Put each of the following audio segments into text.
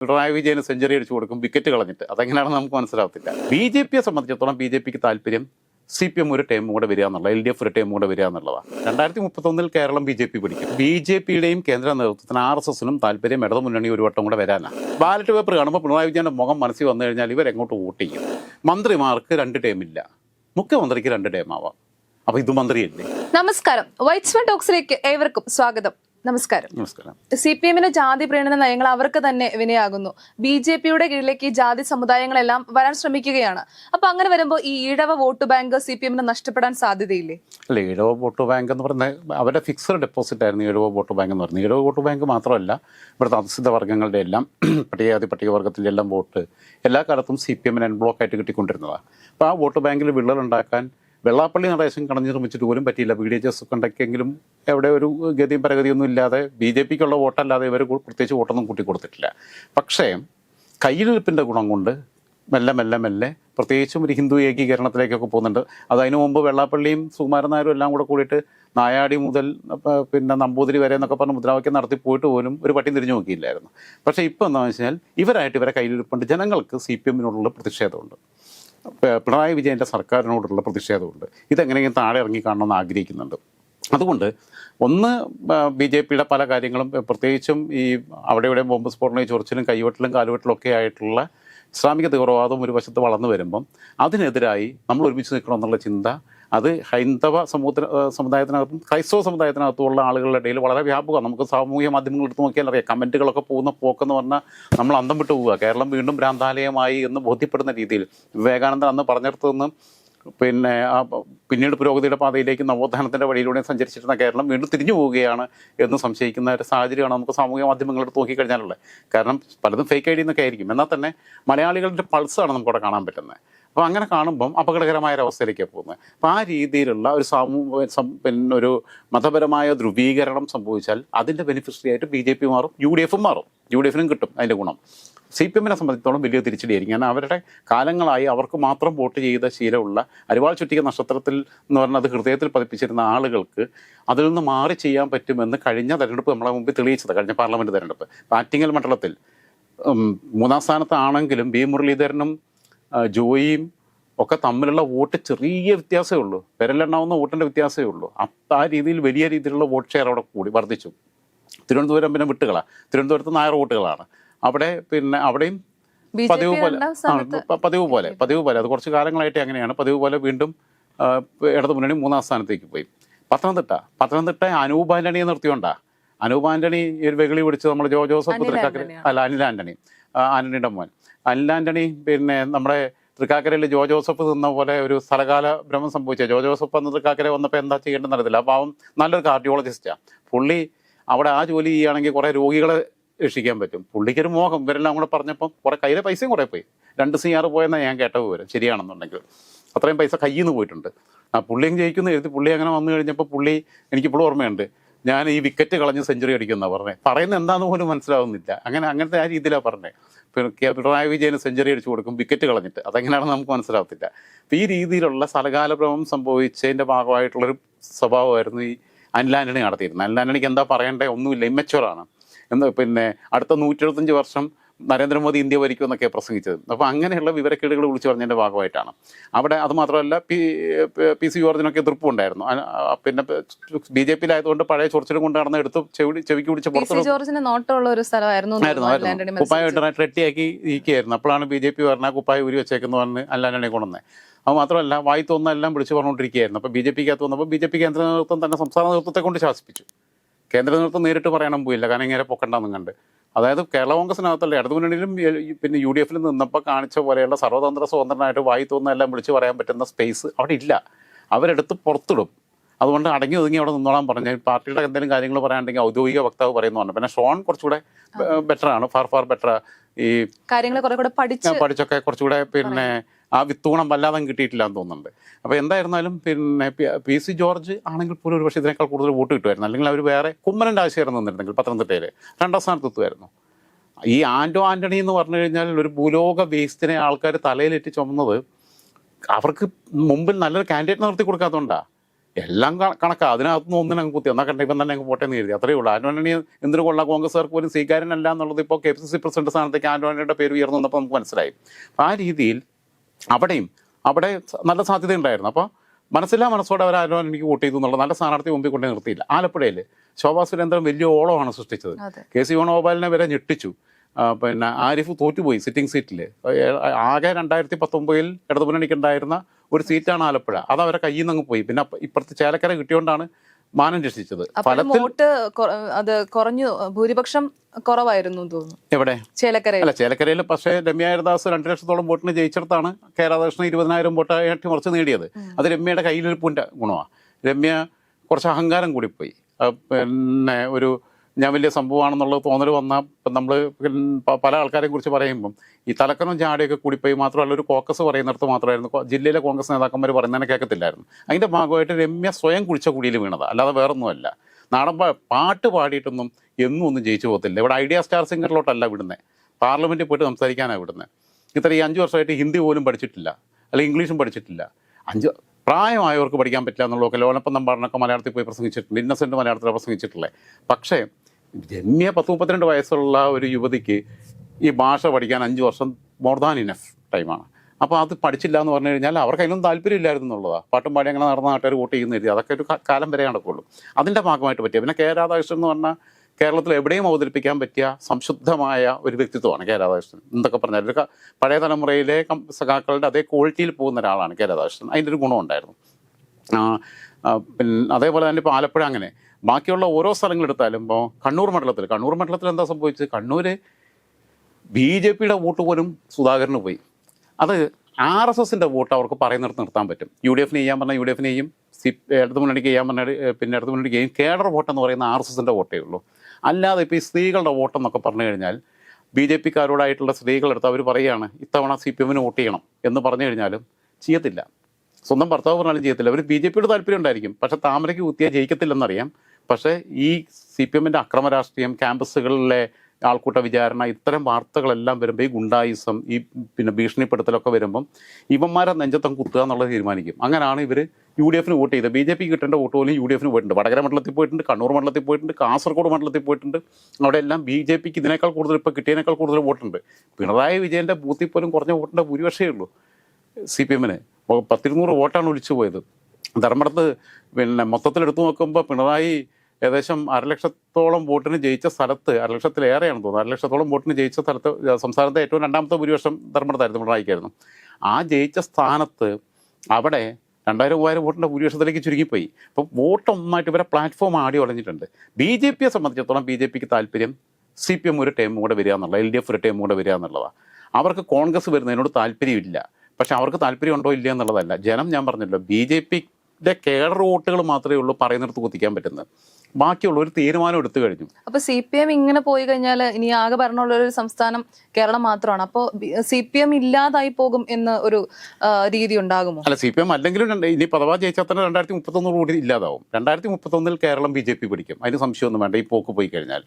പിണറായി വിജയന് century അടിച്ചു കൊടുക്കും wicket കളഞ്ഞിട്ട്. അതെങ്ങനെയാണെന്ന് നമുക്ക് മനസ്സിലാവത്തില്ല. ബി ജെ പിയെ സംബന്ധിച്ചിടത്തോളം ബി ജെ പിക്ക് താല്പര്യം സി പി എം ഒരു ടൈം കൂടെ വരിക എന്നുള്ളത് എൽ ഡി എഫ് ഒരു ടൈം കൂടെ വരിക എന്നുള്ളതാണ്. രണ്ടായിരത്തി മുപ്പത്തൊന്നിൽ കേരളം ബി ജെ പി പിടിക്കും. ബി ജെ പിയുടെയും കേന്ദ്ര നേതൃത്വത്തിന് ആർ എസ് എസിനും താല്പര്യം ഇടതു മുന്നണി ഒരു വട്ടം കൂടെ വരാനാണ്. ബാലറ്റ് പേപ്പർ കാണുമ്പോൾ പിണറായി വിജയന്റെ മുഖം മനസ്സിൽ വന്നു കഴിഞ്ഞാൽ ഇവർ എങ്ങോട്ട് വോട്ട് ചെയ്യും? മന്ത്രിമാർക്ക് രണ്ട് ടൈം ഇല്ല. മുഖ്യമന്ത്രിക്ക് രണ്ട് ടൈം ആവാം. അപ്പൊ ഇത് മന്ത്രിയല്ലേ? നമസ്കാരം. വൈറ്റ്സ് വൺ ടോക്സിലേക്ക് ഏവർക്കും സ്വാഗതം. നമസ്കാരം. നമസ്കാരം. സി പി എമ്മിന്റെ ജാതി പ്രീണന നയങ്ങൾ അവർക്ക് തന്നെ വിനയാകുന്നു. ബി ജെ പിയുടെ കീഴിലേക്ക് ജാതി സമുദായങ്ങളെല്ലാം വരാൻ ശ്രമിക്കുകയാണ്. അപ്പൊ അങ്ങനെ വരുമ്പോൾ ഈ Ezhava vote bank C P എമ്മിന് നഷ്ടപ്പെടാൻ സാധ്യതയില്ലേ? അല്ല ഈഴവ വോട്ട് ബാങ്ക് എന്ന് പറയുന്നത് അവരുടെ ഫിക്സഡ് ഡെപ്പോസിറ്റ് ആയിരുന്നു ഈഴവ വോട്ട് ബാങ്ക് എന്ന് പറയുന്നത് ഈഴവ വോട്ട് ബാങ്ക് മാത്രമല്ല ഇവിടുത്തെ അധിസ്ഥിത വർഗങ്ങളുടെ എല്ലാം പട്ടികജാതി പട്ടികവർഗത്തിന്റെ എല്ലാം വോട്ട് എല്ലാ കാലത്തും സി പി എമ്മിന് അൺബ്ലോക്ക് ആയിട്ട് കിട്ടിക്കൊണ്ടിരുന്നതാണ്. അപ്പോൾ ആ വോട്ട് ബാങ്കിൽ വിള്ളലുണ്ടാക്കാൻ വെള്ളാപ്പള്ളി നടേശം കടഞ്ഞു നിർമ്മിച്ചിട്ട് പോലും പറ്റിയില്ല. ബി ഡി എച്ച് എസ് കണ്ടെങ്കിലും എവിടെ ഒരു ഗതിയും പരഗതിയൊന്നും ഇല്ലാതെ ബി ജെ പിക്കുള്ള വോട്ടല്ലാതെ ഇവർ പ്രത്യേകിച്ച് വോട്ടൊന്നും കൂട്ടിക്കൊടുത്തിട്ടില്ല. പക്ഷേ കയ്യിലിരിപ്പിന്റെ ഗുണം കൊണ്ട് മെല്ലെ മെല്ലെ മെല്ലെ പ്രത്യേകിച്ചും ഒരു ഹിന്ദു ഏകീകരണത്തിലേക്കൊക്കെ പോകുന്നുണ്ട്. അത് അതിനു മുമ്പ് വെള്ളാപ്പള്ളിയും സുകുമാരൻ നായരും എല്ലാം കൂടെ കൂടിയിട്ട് നായാടി മുതൽ പിന്നെ നമ്പൂതിരി വരെ എന്നൊക്കെ പറഞ്ഞ് മുദ്രാവാക്യം നടത്തി പോയിട്ട് പോലും ഒരു പട്ടി തിരിഞ്ഞു നോക്കിയില്ലായിരുന്നു. പക്ഷേ ഇപ്പോൾ എന്താണെന്ന് വെച്ച് കഴിഞ്ഞാൽ ഇവരായിട്ട് ഇവരെ കയ്യിലിരിപ്പുണ്ട്. ജനങ്ങൾക്ക് സി പി എമ്മിനോടുള്ള പ്രതിഷേധമുണ്ട്. പിണറായി വിജയന്റെ സർക്കാരിനോടുള്ള പ്രതിഷേധമുണ്ട്. ഇതെങ്ങനെയെങ്കിലും താഴെ ഇറങ്ങി കാണണമെന്ന് ആഗ്രഹിക്കുന്നുണ്ട്. അതുകൊണ്ട് ഒന്ന് ബി ജെ പിയുടെ പല കാര്യങ്ങളും പ്രത്യേകിച്ചും ഈ അവിടെ ഇവിടെ ബോംബ് സ്ഫോടനം ചൊറിച്ചിലും കൈവെട്ടിലും കാലുവെട്ടിലും ഒക്കെ ആയിട്ടുള്ള ഇസ്ലാമിക തീവ്രവാദം ഒരു വശത്ത് വളർന്നു വരുമ്പം അതിനെതിരായി നമ്മൾ ഒരുമിച്ച് നിൽക്കണമെന്നുള്ള ചിന്ത അത് ഹൈന്ദവ സമൂഹത്തിന് സമുദായത്തിനകത്തും ക്രൈസ്തവ സമുദായത്തിനകത്തുമുള്ള ആളുകളുടെ ഇടയിൽ വളരെ വ്യാപകമാണ് നമുക്ക് സാമൂഹ്യ മാധ്യമങ്ങൾ എടുത്ത് നോക്കിയാൽ അറിയാം. കമന്റുകളൊക്കെ പോകുന്ന പോക്കെന്ന് പറഞ്ഞാൽ നമ്മൾ അന്തം വിട്ടു പോവുക. കേരളം വീണ്ടും ഭ്രാന്താലയമായി എന്ന് ബോധ്യപ്പെടുന്ന രീതിയിൽ വിവേകാനന്ദൻ അന്ന് പറഞ്ഞിടത്തുനിന്ന് പിന്നെ ആ പിന്നീട് പുരോഗതിയുടെ പാതയിലേക്ക് നവോത്ഥാനത്തിന്റെ വഴിയിലൂടെ സഞ്ചരിച്ചിരുന്ന കേരളം വീണ്ടും തിരിഞ്ഞു പോവുകയാണ് എന്ന് സംശയിക്കുന്ന ഒരു സാഹചര്യമാണ് നമുക്ക് സാമൂഹിക മാധ്യമങ്ങളെടുത്ത് നോക്കിക്കഴിഞ്ഞാലുള്ളത് കാരണം പലതും ഫേക്ക് ഐ ഡി എന്നൊക്കെ ആയിരിക്കും. എന്നാൽ തന്നെ മലയാളികളുടെ പൾസാണ് നമുക്കവിടെ കാണാൻ പറ്റുന്നത്. അപ്പോൾ അങ്ങനെ കാണുമ്പം അപകടകരമായ ഒരു അവസ്ഥയിലേക്കാണ് പോകുന്നത്. അപ്പോൾ ആ രീതിയിലുള്ള ഒരു സാമൂഹ്യ പിന്നെ ഒരു മതപരമായ ധ്രുവീകരണം സംഭവിച്ചാൽ അതിന്റെ ബെനിഫിഷ്യറി ആയിട്ട് ബി ജെ പി മാറും യു ഡി എഫും മാറും. യു ഡി എഫിനും കിട്ടും അതിന്റെ ഗുണം. സി പി എമ്മിനെ സംബന്ധിച്ചിടത്തോളം വലിയ തിരിച്ചടിയായിരിക്കും കാരണം അവരുടെ കാലങ്ങളായി അവർക്ക് മാത്രം വോട്ട് ചെയ്ത ശീലമുള്ള അരിവാൾ ചുറ്റിക നക്ഷത്രത്തിൽ എന്ന് പറഞ്ഞാൽ അത് ഹൃദയത്തിൽ പതിപ്പിച്ചിരുന്ന ആളുകൾക്ക് അതിൽ നിന്ന് മാറി ചെയ്യാൻ പറ്റുമെന്ന് കഴിഞ്ഞ തെരഞ്ഞെടുപ്പ് നമ്മളെ മുമ്പിൽ തെളിയിച്ചത് കഴിഞ്ഞ പാർലമെന്റ് തെരഞ്ഞെടുപ്പ്. പാറ്റിങ്ങൽ മണ്ഡലത്തിൽ മൂന്നാം സ്ഥാനത്താണെങ്കിലും ബി മുരളീധരനും ജോയിയും ഒക്കെ തമ്മിലുള്ള വോട്ട് ചെറിയ വ്യത്യാസമേ ഉള്ളൂ. വിരലെണ്ണാവുന്ന വോട്ടിന്റെ വ്യത്യാസമേ ഉള്ളൂ. അപ്പം ആ രീതിയിൽ വലിയ രീതിയിലുള്ള വോട്ട് ഷെയർ അവിടെ കൂടി വർദ്ധിച്ചു. തിരുവനന്തപുരം പിന്നെ വിട്ടുകളാണ് തിരുവനന്തപുരത്ത് നായർ വോട്ടുകളാണ്. അവിടെ പിന്നെ അവിടെയും പതിവ് പോലെ. പതിവ് പോലെ. പതിവ് പോലെ. അത് കുറച്ച് കാലങ്ങളായിട്ട് അങ്ങനെയാണ്. പതിവ് പോലെ വീണ്ടും ഇടതു മുന്നണി മൂന്നാം സ്ഥാനത്തേക്ക് പോയി. പത്തനംതിട്ട. പത്തനംതിട്ട അനൂപ് ആന്റണിയെ നിർത്തിയോണ്ടാ. അനൂപ് ആന്റണി ഒരു വെകിളി പിടിച്ച് നമ്മൾ ജോ ജോസഫ് തൃക്കാക്കര അല്ല അനിൽ ആന്റണി. ആന്റണിയുടെ മോൻ. അനിൽ ആന്റണി പിന്നെ നമ്മുടെ തൃക്കാക്കരയിൽ ജോ ജോസഫ് നിന്ന പോലെ ഒരു സ്ഥലകാല ഭ്രമം സംഭവിച്ച ജോ ജോസഫ് അന്ന് തൃക്കാക്കര വന്നപ്പോൾ എന്താ ചെയ്യേണ്ടതെന്ന് അറിയത്തില്ല. അപ്പോൾ അവൻ നല്ലൊരു കാർഡിയോളജിസ്റ്റാണ് പുള്ളി അവിടെ ആ ജോലി ചെയ്യുകയാണെങ്കിൽ കുറേ രോഗികളെ രക്ഷിക്കാൻ പറ്റും. പുള്ളിക്കൊരു മോഹം. ഇവരെല്ലാം കൂടെ പറഞ്ഞപ്പം കുറേ കയ്യിലെ പൈസയും കുറേ പോയി. രണ്ട് സി ആറ് പോയെന്നാണ് ഞാൻ കേട്ട വിവരം. ശരിയാണെന്നുണ്ടെങ്കിൽ. അത്രയും പൈസ കയ്യിൽ നിന്ന് പോയിട്ടുണ്ട്. ആ പുള്ളിയും ജയിക്കുന്ന എഴുതി പുള്ളി അങ്ങനെ വന്നു കഴിഞ്ഞപ്പോൾ പുള്ളി എനിക്കിപ്പോഴും ഓർമ്മയുണ്ട്. ഞാൻ ഈ വിക്കറ്റ് കളഞ്ഞ് സെഞ്ചുറി അടിക്കുന്ന പറഞ്ഞത് പറയുന്നത് എന്താണെന്ന് പോലും മനസ്സിലാവുന്നില്ല. അങ്ങനെ അങ്ങനത്തെ ആ രീതിയിലാണ് പറഞ്ഞത് പിണറായി വിജയന് സെഞ്ചുറി അടിച്ചു കൊടുക്കും വിക്കറ്റ് കളഞ്ഞിട്ട്. അതെങ്ങനെയാണെന്ന് നമുക്ക് മനസ്സിലാവത്തില്ല. അപ്പം ഈ രീതിയിലുള്ള സ്ഥലകാലഭ്രമം സംഭവിച്ചതിന്റെ ഭാഗമായിട്ടുള്ളൊരു സ്വഭാവമായിരുന്നു ഈ അനിൽ ആന്റണി നടത്തിയിരുന്നത്. അനിൽ ആന്റണിക്ക് എന്താ പറയേണ്ടത് ഒന്നുമില്ല ഇമ്മച്ചുവറാണ് എന്ന് പിന്നെ അടുത്ത നൂറ്റി എഴുപത്തഞ്ച് വർഷം നരേന്ദ്രമോദി ഇന്ത്യ ഭരിക്കും എന്നൊക്കെ പ്രസംഗിച്ചത്. അപ്പോൾ അങ്ങനെയുള്ള വിവരക്കേടുകൾ വിളിച്ചു പറഞ്ഞതിന്റെ ഭാഗമായിട്ടാണ്. അവിടെ അതുമാത്രമല്ല പി പി സി ജോർജിനൊക്കെ എതിർപ്പുണ്ടായിരുന്നു. പിന്നെ ബി ജെ പിയിലായതുകൊണ്ട് പഴയ ചൊറിച്ചിലും കൊണ്ട് നടന്ന് എടുത്ത് ചെവി ചെവിക്ക് പിടിച്ച് പുറത്ത് കുപ്പായ റെട്ടിയാക്കി ഇരിക്കുകയായിരുന്നു. അപ്പോഴാണ് ബി ജെ പി പറഞ്ഞാൽ കുപ്പായ ഉരി വെച്ചേക്കുന്നു പറഞ്ഞ് അല്ലാണ്ടെ കൊണ്ടുവന്നത് അത് മാത്രമല്ല വായി തോന്നുന്ന എല്ലാം വിളിച്ചു പറഞ്ഞുകൊണ്ടിരിക്കുകയായിരുന്നു. അപ്പോൾ ബി ജെ പിക്കകത്ത് വന്നപ്പോൾ ബി ജെ പി കേന്ദ്ര നേതൃത്വം തന്നെ സംസ്ഥാന നേതൃത്വത്തെ കൊണ്ട് ശാസിപ്പിച്ചു. കേന്ദ്ര നേതൃത്വം നേരിട്ട് പറയാനും പോയില്ല. കാരണം ഇങ്ങനെ പൊക്കണ്ടെന്നും കണ്ട്. അതായത് കേരള കോൺഗ്രസിനകത്തല്ല ഇടതു മുന്നണിയിലും പിന്നെ യു ഡി എഫിലും നിന്നപ്പോൾ കാണിച്ച പോലെയുള്ള സർവതന്ത്ര സ്വതന്ത്രനായിട്ട് വായി തോന്നുന്ന എല്ലാം വിളിച്ചു പറയാൻ പറ്റുന്ന സ്പേസ് അവിടെ ഇല്ല. അവരെടുത്ത് പുറത്തിടും. അതുകൊണ്ട് അടങ്ങി ഒതുങ്ങി അവിടെ നിന്നോളാൻ പറഞ്ഞു. പാർട്ടിയുടെ എന്തെങ്കിലും കാര്യങ്ങൾ പറയാനുണ്ടെങ്കിൽ ഔദ്യോഗിക വക്താവ് പറയുന്നതാണ് പിന്നെ ഷോൺ കുറച്ചുകൂടെ ബെറ്ററാണ് ഫാർ ഫാർ ബെറ്റർ ഈ കാര്യങ്ങൾ കുറെ കൂടെ പഠിച്ച് ഞാൻ പഠിച്ചൊക്കെ കുറച്ചുകൂടെ പിന്നെ ആ വിത്തൂണം വല്ലാതെ കിട്ടിയിട്ടില്ല എന്ന് തോന്നുന്നുണ്ട്. അപ്പോൾ എന്തായിരുന്നാലും പിന്നെ പി- സി ജോർജ് ആണെങ്കിൽ പോലും ഒരു പക്ഷേ ഇതിനേക്കാൾ കൂടുതൽ വോട്ട് കിട്ടുമായിരുന്നു. അല്ലെങ്കിൽ അവർ വേറെ കുമ്മനന്റെ ആവശ്യമായിരുന്നു നിന്നിരുന്നെങ്കിൽ പത്തനംതിട്ടയിൽ രണ്ടാം സ്ഥാനത്ത് എത്തുമായിരുന്നു. ഈ ആന്റോ ആന്റണി എന്ന് പറഞ്ഞു കഴിഞ്ഞാൽ ഒരു ഭൂലോക വേസ്റ്റിനെ ആൾക്കാർ തലയിലേറ്റ് ചുമന്നത് അവർക്ക് മുമ്പിൽ നല്ലൊരു കാൻഡിഡേറ്റ് നിർത്തി കൊടുക്കാത്തതുകൊണ്ടാണ് എല്ലാം കണക്കാ. അതിനകത്തുനിന്ന് ഒന്നിനും അങ്ങ് കുത്തി. എന്നാൽ കണ്ട ഇപ്പം തന്നെ അങ്ങ് പോട്ടെ എന്ന് കരുതി. അത്രയേ ഉള്ളൂ. ആന്റോണി എന്തിനു കൊള്ളാം? കോൺഗ്രസ്സുകാർക്ക് പോലും സ്വീകാര്യനല്ല എന്നുള്ളത് ഇപ്പോൾ K P C C president സ്ഥാനത്തേക്ക് ആന്റോണിയുടെ പേര് ഉയർന്നു വന്നപ്പോൾ നമുക്ക് മനസ്സിലായി. ആ രീതിയിൽ അവിടെയും അവിടെ നല്ല സാധ്യത ഉണ്ടായിരുന്നു അപ്പോൾ മനസ്സില്ലാ മനസ്സോടെ അവർ എനിക്ക് വോട്ട് ചെയ്തു എന്നുള്ള നല്ല സ്ഥാനാർത്ഥി മുമ്പിൽ കൊണ്ടേ നിർത്തിയില്ല. ആലപ്പുഴയിൽ ശോഭാ സുരേന്ദ്രൻ വലിയ ഓളമാണ് സൃഷ്ടിച്ചത്. കെ സി വേണുഗോപാലിനെ വരെ ഞെട്ടിച്ചു. പിന്നെ ആരിഫ് തോറ്റുപോയി സിറ്റിംഗ് സീറ്റിൽ ആകെ രണ്ടായിരത്തി പത്തൊമ്പതിൽ ഇടതുമുന്നണിക്ക് ഉണ്ടായിരുന്ന ഒരു സീറ്റാണ് ആലപ്പുഴ. അത് അവരെ കയ്യിൽ നിന്ന് അങ്ങ് പോയി. പിന്നെ ഇപ്പുറത്ത് ചേലക്കര കിട്ടിയോണ്ടാണ് മാനം രക്ഷിച്ചത്. ഫലത്തിൽ വോട്ട് കൊ- അത് കുറഞ്ഞു ഭൂരിപക്ഷം കുറവായിരുന്നു എന്ന് തോന്നുന്നു. എവിടെ? ചേലക്കരയിൽ. അല്ല ചേലക്കരയിൽ പക്ഷേ രമ്യ ഹരിദാസ് രണ്ട് ലക്ഷത്തോളം വോട്ടിന് ജയിച്ചിടത്താണ് കെ രാധാകൃഷ്ണൻ ഇരുപതിനായിരം വോട്ട് അട്ടിമറിച്ച് നേടിയത്. അത് രമ്യയുടെ കയ്യിലിരിപ്പിന്റെ ഗുണമാണ് രമ്യ കുറച്ച് അഹങ്കാരം കൂടിപ്പോയി. ആ, പിന്നെ ഒരു ഞാൻ വലിയ സംഭവമാണെന്നുള്ളത് തോന്നൽ വന്നാൽ നമ്മൾ പല ആൾക്കാരെ കുറിച്ച് പറയുമ്പം ഈ തലക്കനും ചാടിയൊക്കെ കൂടിപ്പോയി മാത്രമല്ല ഒരു കോക്കസ് പറയുന്നിടത്ത് മാത്രമായിരുന്നു. ജില്ലയിലെ കോൺഗ്രസ് നേതാക്കന്മാർ പറയുന്നതിനെ കേൾക്കത്തില്ലായിരുന്നു. അതിന്റെ ഭാഗമായിട്ട് രമ്യ സ്വയം കുളിച്ച കുടിയിൽ വീണത്. അല്ലാതെ വേറൊന്നുമല്ല. നാടൻ പാട്ട് പാടിയിട്ടൊന്നും എന്നും ഒന്നും ജയിച്ചു പോകത്തില്ല. ഇവിടെ ഐഡിയ സ്റ്റാർ സിംഗറിലോട്ടല്ല വിടുന്നത് പാർലമെന്റിൽ പോയിട്ട് സംസാരിക്കാനാണ് വിടുന്നത് ഇത്ര ഈ അഞ്ച് വർഷമായിട്ട് ഹിന്ദി പോലും പഠിച്ചിട്ടില്ല. അല്ലെങ്കിൽ ഇംഗ്ലീഷും പഠിച്ചിട്ടില്ല. അഞ്ച് പ്രായമായവർക്ക് പഠിക്കാൻ പറ്റില്ല എന്നുള്ളതൊക്കെ ലോലപ്പം നമ്പാറിനൊക്കെ മലയാളത്തിൽ പോയി പ്രസംഗിച്ചിട്ടുണ്ട്. ഇന്നസെന്റ് മലയാളത്തിൽ പ്രസംഗിച്ചിട്ടുള്ളത് പക്ഷേ ജന്മിയ പത്ത് മുപ്പത്തിരണ്ട് വയസ്സുള്ള ഒരു യുവതിക്ക് ഈ ഭാഷ പഠിക്കാൻ അഞ്ച് വർഷം മോർ ദാൻ ഇനഫ് ടൈമാണ് അപ്പോൾ അത് പഠിച്ചില്ല എന്ന് പറഞ്ഞു കഴിഞ്ഞാൽ അവർക്ക് അതിനൊന്നും താല്പര്യമില്ലായിരുന്നു എന്നുള്ളതാണ് പാട്ടും പാടി അങ്ങനെ നടന്ന നാട്ടുകാർ വോട്ട് ചെയ്യുന്ന രീതി. അതൊക്കെ ഒരു കാലം വരെ നടക്കുള്ളൂ. അതിന്റെ ഭാഗമായിട്ട് പറ്റിയ. പിന്നെ കെ രാധാകൃഷ്ണൻ എന്ന് പറഞ്ഞാൽ കേരളത്തിൽ എവിടെയും അവതരിപ്പിക്കാൻ പറ്റിയ സംശുദ്ധമായ ഒരു വ്യക്തിത്വമാണ് കെ രാധാകൃഷ്ണൻ. എന്തൊക്കെ പറഞ്ഞാൽ ഒരു പഴയ തലമുറയിലെ സഖാക്കളുടെ അതേ ക്വാളിറ്റിയിൽ പോകുന്ന ഒരാളാണ് കെ രാധാകൃഷ്ണൻ. അതിന്റെ ഒരു ഗുണമുണ്ടായിരുന്നു പിന്നെ അതേപോലെ തന്നെ ഇപ്പോൾ ആലപ്പുഴ അങ്ങനെ. ബാക്കിയുള്ള ഓരോ സ്ഥലങ്ങളെടുത്താലും ഇപ്പോൾ കണ്ണൂർ മണ്ഡലത്തിൽ കണ്ണൂർ മണ്ഡലത്തിൽ എന്താ സംഭവിച്ചത്? കണ്ണൂർ ബി ജെ പിയുടെ വോട്ട് പോലും സുധാകരന് പോയി. അത് ആർ എസ് എസിന്റെ വോട്ട് അവർക്ക് പറയുന്നിടത്ത് നിർത്താൻ പറ്റും. യു ഡി എഫിന് ചെയ്യാൻ പറഞ്ഞാൽ യു ഡി എഫിന് ചെയ്യും. സി ഇടതു മുന്നണിക്ക് ചെയ്യാൻ പറഞ്ഞാൽ പിന്നെ ഇടതു മുന്നണിക്ക് ചെയ്യും. കേഡർ വോട്ട് എന്ന് പറയുന്ന ആർ എസ് എസിന്റെ വോട്ടേ ഉള്ളൂ. അല്ലാതെ ഇപ്പോൾ ഈ സ്ത്രീകളുടെ വോട്ടെന്നൊക്കെ പറഞ്ഞു കഴിഞ്ഞാൽ ബി ജെ പിക്കാരോടായിട്ടുള്ള സ്ത്രീകളെടുത്ത് അവർ പറയുകയാണ് ഇത്തവണ സി പി എമ്മിന് വോട്ട് ചെയ്യണം എന്ന് പറഞ്ഞു കഴിഞ്ഞാലും ചെയ്യത്തില്ല. സ്വന്തം ഭർത്താവ് പറഞ്ഞാലും ചെയ്യത്തില്ല. അവർ ബി ജെ പിയുടെ താല്പര്യം ഉണ്ടായിരിക്കും. പക്ഷെ താമരയ്ക്ക് കുത്തിയാൽ ജയിക്കത്തില്ലെന്നറിയാം. പക്ഷേ ഈ സി പി എമ്മിന്റെ അക്രമ രാഷ്ട്രീയം ക്യാമ്പസുകളിലെ ആൾക്കൂട്ട വിചാരണ ഇത്തരം വാർത്തകളെല്ലാം വരുമ്പോൾ ഈ ഗുണ്ടായിസം ഈ പിന്നെ ഭീഷണിപ്പെടുത്തലൊക്കെ വരുമ്പം ഇവന്മാരെ നെഞ്ചത്തം കുത്തുക എന്നുള്ളത് തീരുമാനിക്കും. അങ്ങനെയാണ് ഇവർ യു ഡി എഫിന് വോട്ട് ചെയ്ത്. ബി ജെ പി കിട്ടേണ്ട വോട്ട് പോലും യു ഡി എഫിന് പോയിട്ടുണ്ട്. വടകര മണ്ഡലത്തിൽ പോയിട്ടുണ്ട് കണ്ണൂർ മണ്ഡലത്തിൽ പോയിട്ടുണ്ട് കാസർഗോഡ് മണ്ഡലത്തിൽ പോയിട്ടുണ്ട്. അവിടെ എല്ലാം ബി ജെ പിക്ക് ഇതിനേക്കാൾ കൂടുതൽ ഇപ്പോൾ കിട്ടിയതിനേക്കാൾ കൂടുതൽ വോട്ടുണ്ട്. പിണറായി വിജയന്റെ ബൂത്തിൽ പോലും കുറഞ്ഞ വോട്ടിന്റെ ഭൂരിപക്ഷമേ ഉള്ളൂ സി പി എമ്മിന് പത്തിരുന്നൂറ് വോട്ടാണ് ഒലിച്ചു പോയത്. ധർമ്മടത്ത് പിന്നെ മൊത്തത്തിൽ എടുത്തു നോക്കുമ്പോൾ പിണറായി ഏകദേശം അരലക്ഷത്തോളം വോട്ടിന് ജയിച്ച സ്ഥലത്ത് അരലക്ഷത്തിലേറെയാണ് തോന്നുന്നത് അരലക്ഷത്തോളം വോട്ടിന് ജയിച്ച സ്ഥലത്ത് സംസ്ഥാനത്തെ ഏറ്റവും രണ്ടാമത്തെ ഭൂരിപക്ഷം ധർമ്മടത്തായിരുന്നു പിണറായിക്കായിരുന്നു. ആ ജയിച്ച സ്ഥാനത്ത് അവിടെ രണ്ടായിരം മൂവായിരം വോട്ടിന്റെ ഭൂരിപക്ഷത്തിലേക്ക് ചുരുങ്ങിപ്പോയി. അപ്പോൾ വോട്ട് ഒന്നായിട്ട് ഇവരെ പ്ലാറ്റ്ഫോം ആടി ഉടഞ്ഞിട്ടുണ്ട് ബി ജെ പിയെ സംബന്ധിച്ചിടത്തോളം ബി ജെ പിക്ക് താല്പര്യം സി പി എം ഒരു ടൈം കൂടെ വരിക എന്നുള്ളത്. എൽ ഡി എഫ് ഒരു ടൈം കൂടെ വരിക എന്നുള്ളതാണ് അവർക്ക് കോൺഗ്രസ് വരുന്നതിനോട് താല്പര്യമില്ല. പക്ഷെ അവർക്ക് താല്പര്യമുണ്ടോ ഇല്ല എന്നുള്ളതല്ല. ജനം ഞാൻ പറഞ്ഞല്ലോ ബി ജെ പിയുടെ കേഡർ വോട്ടുകൾ മാത്രമേ ഉള്ളൂ പറയുന്നിടത്ത് കുത്തിക്കാൻ പറ്റുന്നത്. ബാക്കിയുള്ള ഒരു തീരുമാനം എടുത്തു കഴിഞ്ഞു. അപ്പൊ സി പി എം ഇങ്ങനെ പോയി കഴിഞ്ഞാൽ ഇനി ആകെ ഭരണമുള്ള ഒരു സംസ്ഥാനം കേരളം മാത്രമാണ്. അപ്പോൾ സി പി എം ഇല്ലാതായി പോകും എന്ന ഒരു രീതി ഉണ്ടാകുമോ? അല്ല സി പി എം അല്ലെങ്കിലും ഇനി പദവാ ജയിച്ചാൽ തന്നെ രണ്ടായിരത്തി മുപ്പത്തൊന്നോട് കൂടി ഇല്ലാതാവും. രണ്ടായിരത്തി മുപ്പത്തൊന്നിൽ കേരളം ബി ജെ പി പിടിക്കും. അതിന് സംശയമൊന്നും വേണ്ട ഈ പോക്ക് പോയി കഴിഞ്ഞാൽ.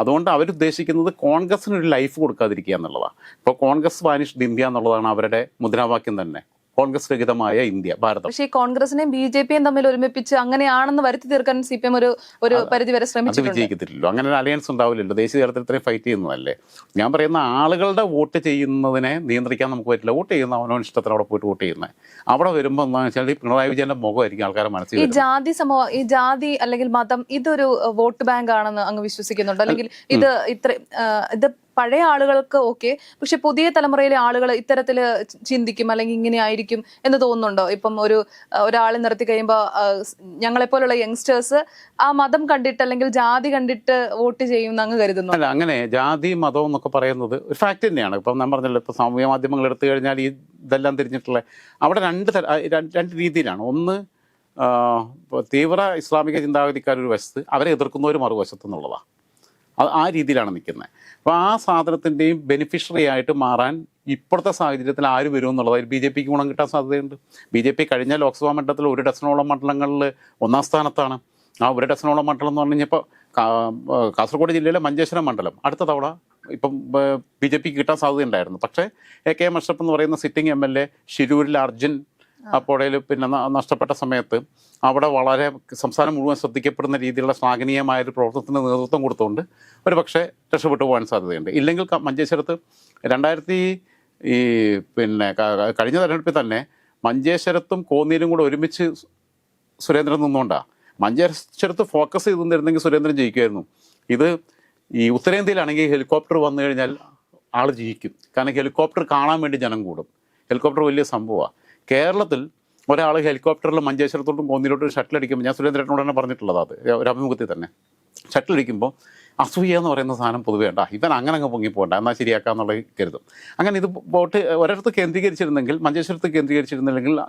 അതുകൊണ്ട് അവരുദ്ദേശിക്കുന്നത് കോൺഗ്രസിന് ഒരു ലൈഫ് കൊടുക്കാതിരിക്കുക എന്നുള്ളതാണ് ഇപ്പോൾ കോൺഗ്രസ് വാനിഷ് ഇന്ത്യ എന്നുള്ളതാണ് അവരുടെ മുദ്രാവാക്യം തന്നെ. കോൺഗ്രസ് രഹിതമായ ഇന്ത്യ ഭാരതം. പക്ഷേ ഈ കോൺഗ്രസിനെയും ബി ജെ പിയും തമ്മിൽ ഒരുമിപ്പിച്ച് അങ്ങനെയാണെന്ന് വരുത്തി തീർക്കാൻ സി പി എം ഒരു ഒരു പരിധി വരെ ശ്രമിച്ചു വിജയിക്കത്തില്ലല്ലോ. അങ്ങനെ ഒരു അലയൻസ് ഉണ്ടാവില്ലല്ലോ. ദേശീയ തലത്തിൽ ഇത്രയും ഫൈറ്റ് ചെയ്യുന്നതല്ലേ? ഞാൻ പറയുന്ന ആളുകളുടെ വോട്ട് ചെയ്യുന്നതിനെ നിയന്ത്രിക്കാൻ നമുക്ക് പറ്റില്ല. വോട്ട് ചെയ്യുന്ന അവനോ ഇഷ്ടത്തിന് അവിടെ പോയിട്ട് വോട്ട് ചെയ്യുന്നത് അവിടെ വരുമ്പോൾ എന്താണെന്ന് വെച്ചാൽ ഈ പിണറായി വിജയന്റെ മുഖമായിരിക്കും ആൾക്കാരെ മനസ്സിൽ ഈ ജാതി സമൂഹം ഈ ജാതി അല്ലെങ്കിൽ മതം ഇതൊരു വോട്ട് ബാങ്ക് ആണെന്ന് അങ്ങ് വിശ്വസിക്കുന്നുണ്ട്. അല്ലെങ്കിൽ ഇത് ഇത്ര ഇത് പഴയ ആളുകൾക്ക് ഓക്കെ പക്ഷെ പുതിയ തലമുറയിലെ ആളുകൾ ഇത്തരത്തിൽ ചിന്തിക്കും അല്ലെങ്കിൽ ഇങ്ങനെ ആയിരിക്കും എന്ന് തോന്നുന്നുണ്ടോ? ഇപ്പം ഒരു ഒരാളെ നിർത്തി കഴിയുമ്പോൾ ഞങ്ങളെപ്പോലുള്ള യങ്സ്റ്റേഴ്സ് ആ മതം കണ്ടിട്ട് അല്ലെങ്കിൽ ജാതി കണ്ടിട്ട് വോട്ട് ചെയ്യുമെന്ന് അങ്ങ് കരുതുന്നു. അല്ല അങ്ങനെ ജാതി മതം എന്നൊക്കെ പറയുന്നത് ഒരു ഫാക്റ്റ് തന്നെയാണ്. ഇപ്പം ഞാൻ പറഞ്ഞല്ലോ ഇപ്പം സാമൂഹ്യ മാധ്യമങ്ങൾ എടുത്തു കഴിഞ്ഞാൽ ഈ ഇതെല്ലാം തിരിഞ്ഞിട്ടുള്ള അവിടെ രണ്ട് രണ്ട് രീതിയിലാണ്. ഒന്ന് തീവ്ര ഇസ്ലാമിക ചിന്താഗതിക്കാരൊരു വശത്ത് അവരെ എതിർക്കുന്നവർ മറുവശത്തു എന്നുള്ളതാണ് അത് ആ രീതിയിലാണ് നിൽക്കുന്നത്. അപ്പോൾ ആ സാധനത്തിന്റെയും ബെനിഫിഷ്യറി ആയിട്ട് മാറാൻ ഇപ്പോഴത്തെ സാഹചര്യത്തിൽ ആര് വരും എന്നുള്ളത് ബി ജെ പിക്ക് ഗുണം കിട്ടാൻ സാധ്യതയുണ്ട്. ബി ജെ പി കഴിഞ്ഞ ലോക്സഭാ മണ്ഡലത്തിൽ ഒരു ഡസനോളം മണ്ഡലങ്ങളിൽ ഒന്നാം സ്ഥാനത്താണ്. ആ ഒരു ഡസനോളം മണ്ഡലം എന്ന് പറഞ്ഞു കഴിഞ്ഞപ്പോൾ കാസർഗോഡ് ജില്ലയിലെ മഞ്ചേശ്വരം മണ്ഡലം അടുത്ത തവണ ഇപ്പം ബി ജെ പിക്ക് കിട്ടാൻ സാധ്യതയുണ്ടായിരുന്നു. പക്ഷേ എ കെ അഷ്റഫ് എന്ന് പറയുന്ന സിറ്റിംഗ് എം എൽ എ ഷിരൂരിൽ അർജുൻ ആ. പുഴയിൽ പിന്നെ നഷ്ടപ്പെട്ട സമയത്ത് അവിടെ വളരെ സംസ്ഥാനം മുഴുവൻ ശ്രദ്ധിക്കപ്പെടുന്ന രീതിയിലുള്ള ശ്ലാഘനീയമായ ഒരു പ്രവർത്തനത്തിന് നേതൃത്വം കൊടുത്തുകൊണ്ട് ഒരു പക്ഷേ രക്ഷപ്പെട്ടു പോകാൻ സാധ്യതയുണ്ട്. ഇല്ലെങ്കിൽ മഞ്ചേശ്വരത്ത് രണ്ടായിരത്തി ഈ പിന്നെ കഴിഞ്ഞ തെരഞ്ഞെടുപ്പിൽ തന്നെ മഞ്ചേശ്വരത്തും കോന്നിയിലും കൂടെ ഒരുമിച്ച് സുരേന്ദ്രൻ നിന്നുകൊണ്ടാണ് മഞ്ചേശ്വരത്ത് ഫോക്കസ് ചെയ്ത് നിന്നിരുന്നെങ്കിൽ സുരേന്ദ്രൻ ജയിക്കുമായിരുന്നു ഇത് ഈ ഉത്തരേന്ത്യയിലാണെങ്കിൽ ഹെലികോപ്റ്റർ വന്നു കഴിഞ്ഞാൽ ആൾ ജയിക്കും. കാരണം ഹെലികോപ്റ്റർ കാണാൻ വേണ്ടി ജനം കൂടും. ഹെലികോപ്റ്റർ വലിയ സംഭവമാണ് കേരളത്തിൽ ഒരാൾ ഹെലികോപ്റ്ററിൽ മഞ്ചേശ്വരത്തോട്ടും കോന്നിയിലോട്ടും ഷട്ടിൽ അടിക്കുമ്പോൾ ഞാൻ സുരേന്ദ്രനോട് തന്നെ പറഞ്ഞിട്ടുള്ളത് അത്. ഒരു അഭിമുഖത്തിൽ തന്നെ. ഷട്ടിൽ അടിക്കുമ്പോൾ അസൂയ എന്ന് പറയുന്ന സാധനം പൊതുവേ ഉണ്ടാ? ഇവൻ അങ്ങനെ അങ്ങ് പൊങ്ങി പോകണ്ട എന്നാൽ ശരിയാക്കാന്നുള്ള കരുതും. അങ്ങനെ ഇത് വോട്ട് ഒരിടത്ത് കേന്ദ്രീകരിച്ചിരുന്നെങ്കിൽ മഞ്ചേശ്വരത്ത് കേന്ദ്രീകരിച്ചിരുന്നില്ലെങ്കിൽ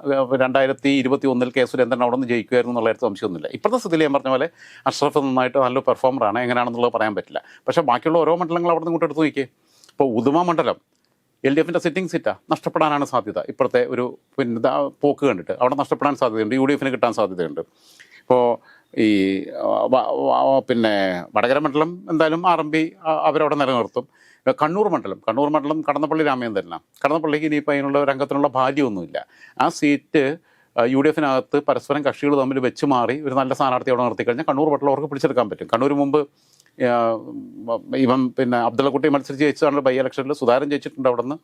രണ്ടായിരത്തി ഇരുപത്തി ഒന്നിൽ കെ സുരേന്ദ്രൻ അവിടെ നിന്ന് ജയിക്കുമായിരുന്നു എന്നുള്ള കാര്യത്തിൽ സംശയമൊന്നുമില്ല. ഇപ്പോഴത്തെ സ്ഥിതിയിൽ ഞാൻ പറഞ്ഞ പോലെ അഷ്റഫ് നന്നായിട്ട് നല്ല പെർഫോമറാണ് എങ്ങനെയാണെന്നുള്ളത് പറയാൻ പറ്റില്ല. പക്ഷേ ബാക്കിയുള്ള ഓരോ മണ്ഡലങ്ങൾ അവിടെ നിന്ന് ഇങ്ങോട്ട് എടുത്ത് നോക്കിയേ. ഇപ്പോൾ ഉദുമ മണ്ഡലം എൽ ഡി എഫിന്റെ സിറ്റിംഗ് സീറ്റാ നഷ്ടപ്പെടാനാണ് സാധ്യത. ഇപ്പോഴത്തെ ഒരു പിന്നെ പോക്ക് കണ്ടിട്ട് അവിടെ നഷ്ടപ്പെടാൻ സാധ്യതയുണ്ട് യു ഡി എഫിന് കിട്ടാൻ സാധ്യതയുണ്ട്. ഇപ്പോൾ ഈ പിന്നെ വടകര മണ്ഡലം എന്തായാലും ആർ എം പി അവരവിടെ നിലനിർത്തും. കണ്ണൂർ മണ്ഡലം കണ്ണൂർ മണ്ഡലം കടന്നപ്പള്ളി രാമചന്ദ്രനാണ് കടന്നപ്പള്ളിക്ക് ഇനിയിപ്പോൾ അതിനുള്ള രംഗത്തിനുള്ള ഭാര്യമൊന്നുമില്ല ആ സീറ്റ് യു ഡി എഫിനകത്ത് പരസ്പരം കക്ഷികൾ തമ്മിൽ വെച്ച് മാറി ഒരു നല്ല സ്ഥാനാർത്ഥി അവിടെ നിർത്തി കഴിഞ്ഞാൽ കണ്ണൂർ അവർക്ക് പിടിച്ചെടുക്കാൻ പറ്റും. കണ്ണൂർ മുമ്പ് ഇവൻ പിന്നെ അബ്ദുള്ളക്കുട്ടി മത്സരിച്ച് ജയിച്ചതാണ് ബൈ ഇലക്ഷനിൽ സുധാരൻ ജയിച്ചിട്ടുണ്ട് അവിടെ നിന്ന്